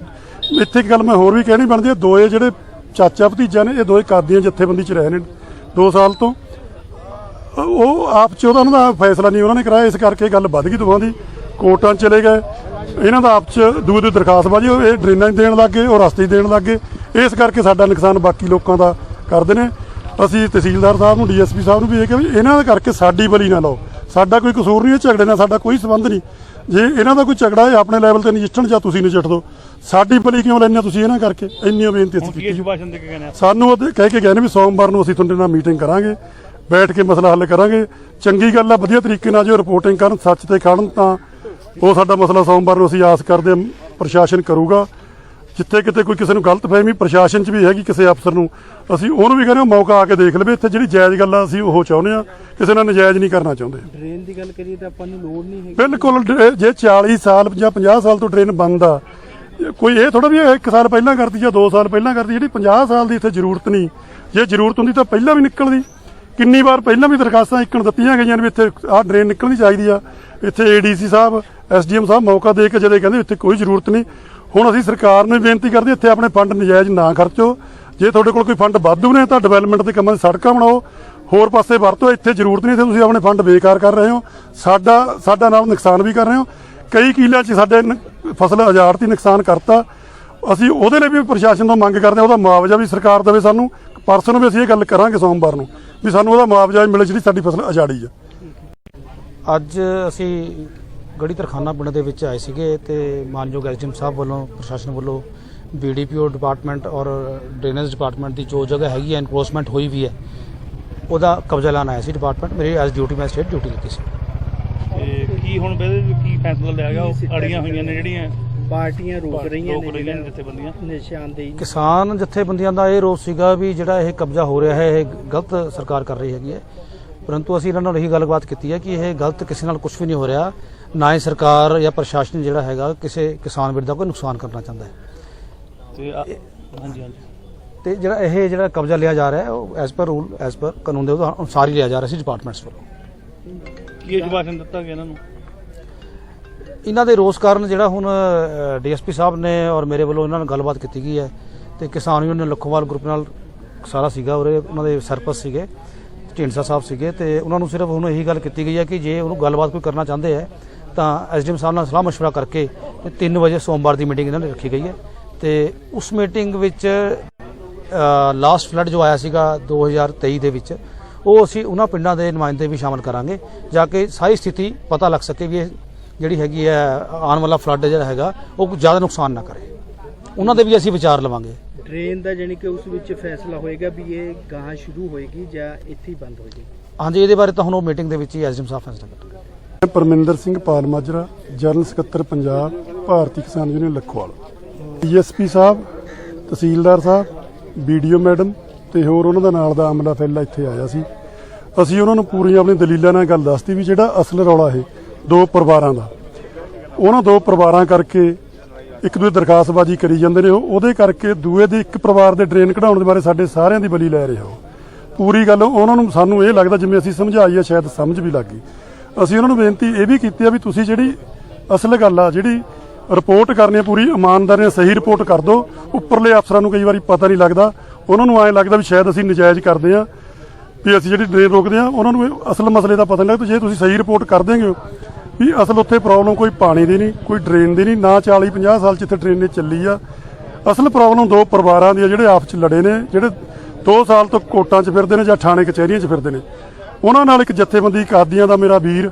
ਇੱਥੇ ਇੱਕ ਗੱਲ ਮੈਂ ਹੋਰ ਵੀ ਕਹਿਣੀ ਬਣਦੀ ਹੈ, ਦੋਏ ਜਿਹੜੇ ਚਾਚਾ ਭਤੀਜਾ ਨੇ, ਇਹ ਦੋਏ ਕਾਦੀਆਂ ਜਥੇਬੰਦੀ 'ਚ ਰਹੇ ਨੇ 2 ਸਾਲ ਤੋਂ। ਉਹ ਆਪ ਚ ਉਹਦਾ ਉਹਨਾਂ ਦਾ ਫੈਸਲਾ ਨਹੀਂ, ਉਹਨਾਂ ਨੇ ਕਰਾਇਆ, ਇਸ ਕਰਕੇ ਗੱਲ ਵੱਧ ਗਈ, ਦੋਵਾਂ ਦੀ। ਕੋਰਟਾਂ 'ਚ ਚਲੇ ਗਏ। ਇਹਨਾਂ ਦਾ ਆਪ ਚ ਦੂਏ ਦੀ ਦਰਖਾਸਤ ਬਾਜੀ ਉਹ ਇਹ ਡਰੇਨਾਂ ਦੇਣ ਲੱਗੇ ਉਹ ਰਸਤੇ ਦੇਣ ਲੱਗੇ ਇਸ ਕਰਕੇ ਸਾਡਾ ਨੁਕਸਾਨ ਬਾਕੀ ਲੋਕਾਂ ਦਾ ਕਰਦੇ ਨੇ। ਅਸੀਂ ਤਹਿਸੀਲਦਾਰ ਸਾਹਿਬ ਨੂੰ ਡੀਐਸਪੀ ਸਾਹਿਬ ਨੂੰ ਵੀ ਇਹ ਕਿ ਇਹਨਾਂ ਦਾ ਕਰਕੇ ਸਾਡੀ ਬਲੀ ਨਾ ਲਾਓ। ਸਾਡਾ ਕੋਈ ਕਸੂਰ ਨਹੀਂ ਇਹ ਝਗੜੇ ਨਾਲ ਸਾਡਾ ਕੋਈ ਸੰਬੰਧ ਨਹੀਂ। ਜੇ ਇਹਨਾਂ ਦਾ ਕੋਈ ਝਗੜਾ ਹੈ ਆਪਣੇ ਲੈਵਲ ਤੇ ਨਜਿੱਠਣ ਜਾਂ ਤੁਸੀਂ ਨਜਿੱਠ ਦਿਓ ਸਾਡੀ ਬਲੀ ਕਿਉਂ ਹੋ ਤੁਸੀਂ ਇਹਨਾਂ ਕਰਕੇ? ਇੰਨੀਆਂ ਬੇਨਤੀ ਅਸੀਂ ਕੀਤੀ। ਸਾਨੂੰ ਉਹ ਕਹਿ ਕੇ ਗਏ ਨੇ ਵੀ ਸੋਮਵਾਰ ਨੂੰ ਅਸੀਂ ਤੁਹਾਡੇ ਨਾਲ ਮੀਟਿੰਗ ਕਰਾਂਗੇ ਬੈਠ ਕੇ ਮਸਲਾ ਹੱਲ ਕਰਾਂਗੇ। ਚੰਗੀ ਗੱਲ ਆ ਵਧੀਆ ਤਰੀਕੇ ਨਾਲ ਜੋ ਰਿਪੋਰਟਿੰਗ ਕਰਨ ਸੱਚ ਤੇ ਖੜਨ ਤਾਂ ਉਹ ਸਾਡਾ ਮਸਲਾ ਸੋਮਵਾਰ ਨੂੰ ਅਸੀਂ ਆਸ ਕਰਦੇ ਹਾਂ ਪ੍ਰਸ਼ਾਸਨ ਕਰੂਗਾ। ਜਿੱਥੇ ਕਿਤੇ ਕੋਈ ਕਿਸੇ ਨੂੰ ਗਲਤ ਫਹਿਮੀ ਪ੍ਰਸ਼ਾਸਨ 'ਚ ਵੀ ਹੈਗੀ ਕਿਸੇ ਅਫਸਰ ਨੂੰ ਅਸੀਂ ਉਹਨੂੰ ਵੀ ਕਹਿੰਦੇ ਮੌਕਾ ਆ ਕੇ ਦੇਖ ਲਵੇ। ਇੱਥੇ ਜਿਹੜੀ ਜਾਇਜ਼ ਗੱਲ ਆ ਅਸੀਂ ਉਹ ਚਾਹੁੰਦੇ ਆ ਕਿਸੇ ਨਾਲ ਨਜਾਇਜ਼ ਨਹੀਂ ਕਰਨਾ ਚਾਹੁੰਦੇ। ਡਰੇਨ ਦੀ ਗੱਲ ਕਰੀਏ ਤਾਂ ਆਪਾਂ ਨੂੰ ਲੋੜ ਨਹੀਂ ਹੈਗੀ। ਬਿਲਕੁਲ ਜੇ 40 ਸਾਲ ਜਾਂ 50 ਸਾਲ ਤੋਂ ਟ੍ਰੇਨ ਬੰਦ ਆ ਕੋਈ ਇਹ ਥੋੜਾ ਵੀ ਇੱਕ ਸਾਲ ਪਹਿਲਾਂ ਕਰਦੀ ਜਾਂ 2 ਸਾਲ ਪਹਿਲਾਂ ਕਰਦੀ ਜਿਹੜੀ 50 ਸਾਲ ਦੀ ਇੱਥੇ ਜ਼ਰੂਰਤ ਨਹੀਂ। ਜੇ ਜ਼ਰੂਰਤ ਹੁੰਦੀ ਤਾਂ ਪਹਿਲਾਂ ਵੀ ਨਿਕਲਦੀ। ਕਿੰਨੀ ਵਾਰ ਪਹਿਲਾਂ ਵੀ ਦਰਖਾਸਤਾਂ ਇੱਕਣ ਦਿੱਤੀਆਂ ਗਈਆਂ ਨੇ ਵੀ ਇੱਥੇ ਆਹ ਡਰੇਨ ਨਿਕਲਣੀ ਚਾਹੀਦੀ ਆ। ਇੱਥੇ ਏਡੀਸੀ ਸਾਹਿਬ ਐਸਡੀਐਮ ਸਾਹਿਬ ਮੌਕਾ ਦੇ ਕੇ ਜਿਹੜੇ ਕਹਿੰਦੇ ਇੱਥੇ ਕੋਈ ਜ਼ਰੂਰਤ ਨਹੀਂ। ਹੁਣ ਅਸੀਂ ਸਰਕਾਰ ਨੂੰ ਬੇਨਤੀ ਕਰਦੇ ਇੱਥੇ ਆਪਣੇ ਫੰਡ ਨਜਾਇਜ਼ ਨਾ ਖਰਚੋ। ਜੇ ਤੁਹਾਡੇ ਕੋਲ ਕੋਈ ਫੰਡ ਵਾਧੂ ਨੇ ਤਾਂ ਡਿਵੈਲਪਮੈਂਟ ਦੇ ਕੰਮਾਂ 'ਚ ਸੜਕਾਂ ਬਣਾਓ। ਹੋਰ ਪਾਸੇ ਵਰਤੋ, ਇੱਥੇ ਜ਼ਰੂਰਤ ਨਹੀਂ, ਇੱਥੇ ਤੁਸੀਂ ਆਪਣੇ ਫੰਡ ਬੇਕਾਰ ਕਰ ਰਹੇ ਹੋ। ਸਾਡਾ ਸਾਡਾ ਨਾਲ ਨੁਕਸਾਨ ਵੀ ਕਰ ਰਹੇ ਹੋ। ਕਈ ਕਿੱਲਿਆਂ 'ਚ ਸਾਡੇ ਨ- ਫਸਲ ਉਜਾੜਤੀ ਨੁਕਸਾਨ ਕਰਤਾ। ਅਸੀਂ ਉਹਦੇ ਲਈ ਵੀ ਪ੍ਰਸ਼ਾਸਨ ਤੋਂ ਮੰਗ ਕਰਦੇ ਹਾਂ, ਉਹਦਾ ਮੁਆਵਜ਼ਾ ਵੀ ਸਰਕਾਰ ਦੇਵੇ ਸਾਨੂੰ। ਪਰਸੋਂ ਨੂੰ ਵੀ ਅਸੀਂ ਇਹ ਗੱਲ ਕਰਾਂਗੇ ਸੋਮਵਾਰ ਨੂੰ, ਵੀ ਸਾਨੂੰ ਉਹਦਾ ਮੁਆਵਜ਼ਾ ਮਿਲੇ ਜਿਹੜੀ ਸਾਡੀ ਫਸਲ ਅਜਾੜੀ ਆ। ਅੱਜ ਅਸੀਂ ਗੜੀ ਤਰਖਾਨਾ ਪਿੰਡ ਦੇ ਵਿੱਚ ਆਏ ਸੀਗੇ ਤੇ ਮਾਨਯੋਗ ਐਸਡੀਐਮ ਸਾਹਿਬ ਵੱਲੋਂ ਪ੍ਰਸ਼ਾਸਨ ਵੱਲੋਂ ਬੀਡੀਪੀਓ ਡਿਪਾਰਟਮੈਂਟ ਔਰ ਡਰੇਨੇਜ ਡਿਪਾਰਟਮੈਂਟ ਦੀ ਜੋ ਜਗ੍ਹਾ ਹੈਗੀ ਹੈ ਐਨਕਰੋਚਮੈਂਟ ਹੋਈ ਵੀ ਹੈ ਉਹਦਾ ਕਬਜ਼ਾ ਲੈਣ ਆਇਆ ਸੀ ਡਿਪਾਰਟਮੈਂਟ। ਮੇਰੀ ਐਸ ਡਿਊਟੀ ਮੈਂ ਸਟੇਟ ਡਿਊਟੀ ਲੱਗੀ ਸੀ। ਤੇ ਕੀ ਹੁਣ ਵਿੱਚ ਕੀ ਫੈਸਲਾ ਲਿਆ ਗਿਆ? ਉਹ ਅੜੀਆਂ ਹੋਈਆਂ ਨੇ ਜਿਹੜੀਆਂ ਪਾਰਟੀਆਂ ਰੋਕ ਰਹੀਆਂ ਰੋਕ ਰਹੀਆਂ ਨੇ ਨੇ ਜਥੇਬੰਦੀਆਂ। ਨਿਸ਼ਾਨਦੇਹੀ ਕਿਸਾਨ ਜਥੇਬੰਦੀਆਂ ਦਾ ਇਹ ਰੋਸ ਸੀਗਾ ਵੀ ਜਿਹੜਾ ਇਹ ਕਬਜ਼ਾ ਹੋ ਰਿਹਾ ਹੈ ਇਹ ਗਲਤ ਸਰਕਾਰ ਕਰ ਰਹੀ ਹੈਗੀ ਹੈ। ਪਰੰਤੂ ਅਸੀਂ ਇਹਨਾਂ ਨਾਲ ਇਹੀ ਗੱਲਬਾਤ ਕੀਤੀ ਹੈ ਕਿ ਇਹ ਗਲਤ ਕਿਸੇ ਨਾਲ ਕੁਝ ਵੀ ਨਹੀਂ ਹੋ ਰਿਹਾ। ਨਾ ਹੀ ਸਰਕਾਰ ਜਾਂ ਪ੍ਰਸ਼ਾਸਨ ਜਿਹੜਾ ਹੈਗਾ ਕਿਸੇ ਕਿਸਾਨ ਵੀਰ ਦਾ ਕੋਈ ਨੁਕਸਾਨ ਕਰਨਾ ਚਾਹੁੰਦਾ ਹੈ। ਤੇ ਆ- ਹਾਂਜੀ ਹਾਂਜੀ। ਤੇ ਜਿਹੜਾ ਇਹ ਜਿਹੜਾ ਕਬਜ਼ਾ ਲਿਆ ਜਾ ਰਿਹਾ ਹੈ ਉਹ as per rule as per ਕਾਨੂੰਨ ਦੇ ਅਨੁਸਾਰ ਹੀ ਲਿਆ ਜਾ ਰਿਹਾ ਸੀ ਡਿਪਾਰਟਮੈਂਟਸ ਵੱਲੋਂ। ਕੀ ਸ਼ੁਭਾਸ਼ਣ ਦਿੱਤਾ ਗਿਆ ਇਹਨਾਂ ਨੂੰ? ਇਹਨਾਂ ਦੇ ਰੋਸ ਕਾਰਨ ਜਿਹੜਾ ਹੁਣ ਡੀਐਸਪੀ ਸਾਹਿਬ ਨੇ ਔਰ ਮੇਰੇ ਵੱਲੋਂ ਇਹਨਾਂ ਨਾਲ ਗੱਲਬਾਤ ਕੀਤੀ ਗਈ ਹੈ ਤੇ ਕਿਸਾਨ ਯੂਨੀਅਨ ਲਖੋਵਾਲ ਗਰੁੱਪ ਨਾਲ ਸਾਰਾ ਸੀਗਾ ਉਰੇ ਉਹਨਾਂ ਦੇ ਸਰਪੰਚ ਸੀਗੇ ਢੀਂਡਸਾ ਸਾਹਿਬ ਸੀਗੇ ਤੇ ਉਹਨਾਂ ਨੂੰ ਸਿਰਫ ਹੁਣ ਇਹੀ ਗੱਲ ਕੀਤੀ ਗਈ ਹੈ ਕਿ ਜੇ ਉਹਨੂੰ ਗੱਲਬਾਤ ਕੋਈ ਕਰਨਾ ਚਾਹੁੰਦੇ ਹੈ ਤਾਂ ਐਸਡੀਐਮ ਸਾਹਿਬ ਨਾਲ ਸਲਾਹ مشورہ ਕਰਕੇ ਤੇ 3 ਵਜੇ ਸੋਮਵਾਰ ਦੀ ਮੀਟਿੰਗ ਇਹਨਾਂ ਨੇ ਰੱਖੀ ਗਈ ਹੈ ਤੇ ਉਸ ਮੀਟਿੰਗ ਵਿੱਚ ਲਾਸਟ ਫਲੱਡ ਜੋ ਆਇਆ ਸੀਗਾ 2023 ਦੇ ਵਿੱਚ ਉਹ ਅਸੀਂ ਉਹਨਾਂ ਪਿੰਡਾਂ ਦੇ ਨੁਮਾਇੰਦੇ ਵੀ ਸ਼ਾਮਲ ਕਰਾਂਗੇ ਜਾ ਕੇ ਸਾਰੀ ਸਥਿਤੀ ਪਤਾ ਲੱਗ ਸਕੇ ਵੀ ਇਹ ਜਿਹੜੀ ਹੈਗੀ ਹੈ ਆਉਣ ਵਾਲਾ ਫਲੱਡ ਜਿਹੜਾ ਹੈਗਾ ਉਹ ਕੋਈ ਜ਼ਿਆਦਾ ਨੁਕਸਾਨ ਨਾ ਕਰੇ ਉਹਨਾਂ ਦੇ ਵੀ ਅਸੀਂ ਵਿਚਾਰ ਲਵਾਂਗੇ ਡਰੇਨ ਦਾ ਜਾਨੀ ਕਿ ਉਸ ਵਿੱਚ ਫੈਸਲਾ ਹੋਏਗਾ ਵੀ ਇਹ ਗਾਹਾਂ ਸ਼ੁਰੂ ਹੋਏਗੀ ਜਾਂ ਇੱਥੇ ਹੀ ਬੰਦ ਹੋ ਜਾਏਗੀ ਹਾਂਜੀ ਇਹਦੇ ਬਾਰੇ ਤਾਂ ਹੁਣ ਉਹ ਮੀਟਿੰਗ ਦੇ ਵਿੱਚ ਹੀ ਐਸਡੀਐਮ ਸਾਹਿਬ ਫੈਸਲਾ ਕਰਨਗੇ ਮੈਂ ਪਰਮਿੰਦਰ ਸਿੰਘ ਪਾਲ ਮਾਜਰਾ ਜਨਰਲ ਸਕੱਤਰ ਪੰਜਾਬ, ਭਾਰਤੀ ਕਿਸਾਨ ਯੂਨੀਅਨ ਲਖਵਾਲ। ਡੀਐਸਪੀ ਸਾਹਿਬ, ਤਹਿਸੀਲਦਾਰ ਸਾਹਿਬ ਵੀਡੀਓ ਮੈਡਮ ਤੇ ਹੋਰ ਉਹਨਾਂ ਦਾ ਨਾਲ ਦਾ ਅਮਲਾ ਫੈਲਾ ਇੱਥੇ ਆਇਆ ਸੀ। ਅਸੀਂ ਉਹਨਾਂ ਨੂੰ ਪੂਰੀਆਂ ਆਪਣੀ ਦਲੀਲਾਂ ਨਾਲ ਗੱਲ ਦੱਸਤੀ ਵੀ ਜਿਹੜਾ ਅਸਲ ਰੌਲਾ ਇਹ, ਦੋ ਪਰਿਵਾਰਾਂ ਦਾ। ਉਹਨਾਂ ਦੋ ਪਰਿਵਾਰਾਂ ਕਰਕੇ ਇੱਕ ਦੂਜੇ ਦਰਖਾਸਤਬਾਜ਼ੀ ਕਰੀ ਜਾਂਦੇ ਨੇ ਉਹਦੇ ਕਰਕੇ ਦੂਏ ਦੇ ਇੱਕ ਪਰਿਵਾਰ ਦੇ ਡਰੇਨ ਕਢਾਉਣ ਦੇ ਬਾਰੇ ਸਾਡੇ ਸਾਰਿਆਂ ਦੀ ਬਲੀ ਲੈ ਰਹੇ ਹੋ। ਪੂਰੀ ਗੱਲ ਉਹਨਾਂ ਨੂੰ ਸਾਨੂੰ ਇਹ ਲੱਗਦਾ ਜਿਵੇਂ ਅਸੀਂ ਸਮਝਾਈ ਆ, ਸ਼ਾਇਦ ਸਮਝ ਵੀ ਲੱਗ ਗਈ। ਅਸੀਂ ਉਹਨਾਂ ਨੂੰ ਬੇਨਤੀ ਇਹ ਵੀ ਕੀਤੀ ਆ ਵੀ ਤੁਸੀਂ ਜਿਹੜੀ ਅਸਲ ਗੱਲ ਆ, ਜਿਹੜੀ ਰਿਪੋਰਟ ਕਰਨੀ ਆ ਪੂਰੀ, ਇਮਾਨਦਾਰੀ ਨਾਲ ਸਹੀ ਰਿਪੋਰਟ ਕਰ ਦਿਓ। ਉੱਪਰਲੇ ਅਫਸਰਾਂ ਨੂੰ ਕਈ ਵਾਰੀ ਪਤਾ ਨਹੀਂ ਲੱਗਦਾ। ਉਹਨਾਂ ਨੂੰ ਐਂ ਲੱਗਦਾ ਵੀ ਸ਼ਾਇਦ ਅਸੀਂ ਨਜਾਇਜ਼ ਕਰਦੇ ਆ, ਵੀ ਅਸੀਂ ਜਿਹੜੀ ਡਰੇਨ ਰੋਕਦੇ ਆ, ਉਹਨਾਂ ਨੂੰ ਅਸਲ ਮਸਲੇ ਦਾ ਪਤਾ ਨਹੀਂ ਲੱਗਦਾ। ਜੇ ਤੁਸੀਂ ਸਹੀ ਰਿਪੋਰਟ ਕਰ ਦੇਂਗੇ ਵੀ ਅਸਲ ਉੱਥੇ ਪ੍ਰੋਬਲਮ ਕੋਈ ਪਾਣੀ ਦੀ ਨਹੀਂ, ਕੋਈ ਡਰੇਨ ਦੀ ਨਹੀਂ, ਨਾ 40 50 ਸਾਲ ਚ ਇੱਥੇ ਡਰੇਨ ਨੇ ਚੱਲੀ ਆ। ਅਸਲ ਪ੍ਰੋਬਲਮ ਦੋ ਪਰਿਵਾਰਾਂ ਦੀ ਆ, ਜਿਹੜੇ ਆਪਸ ਚ ਲੜੇ ਨੇ, ਜਿਹੜੇ 2 ਸਾਲ ਤੋਂ ਕੋਟਾਂ 'ਚ ਫਿਰਦੇ ਨੇ ਜਾਂ ਥਾਣੇ ਕਚਹਿਰੀਆਂ 'ਚ ਫਿਰਦੇ ਨੇ। ਉਹਨਾਂ ਨਾਲ ਇੱਕ ਜਥੇਬੰਦੀ ਕਾਦੀਆਂ ਦਾ ਮੇਰਾ ਵੀਰ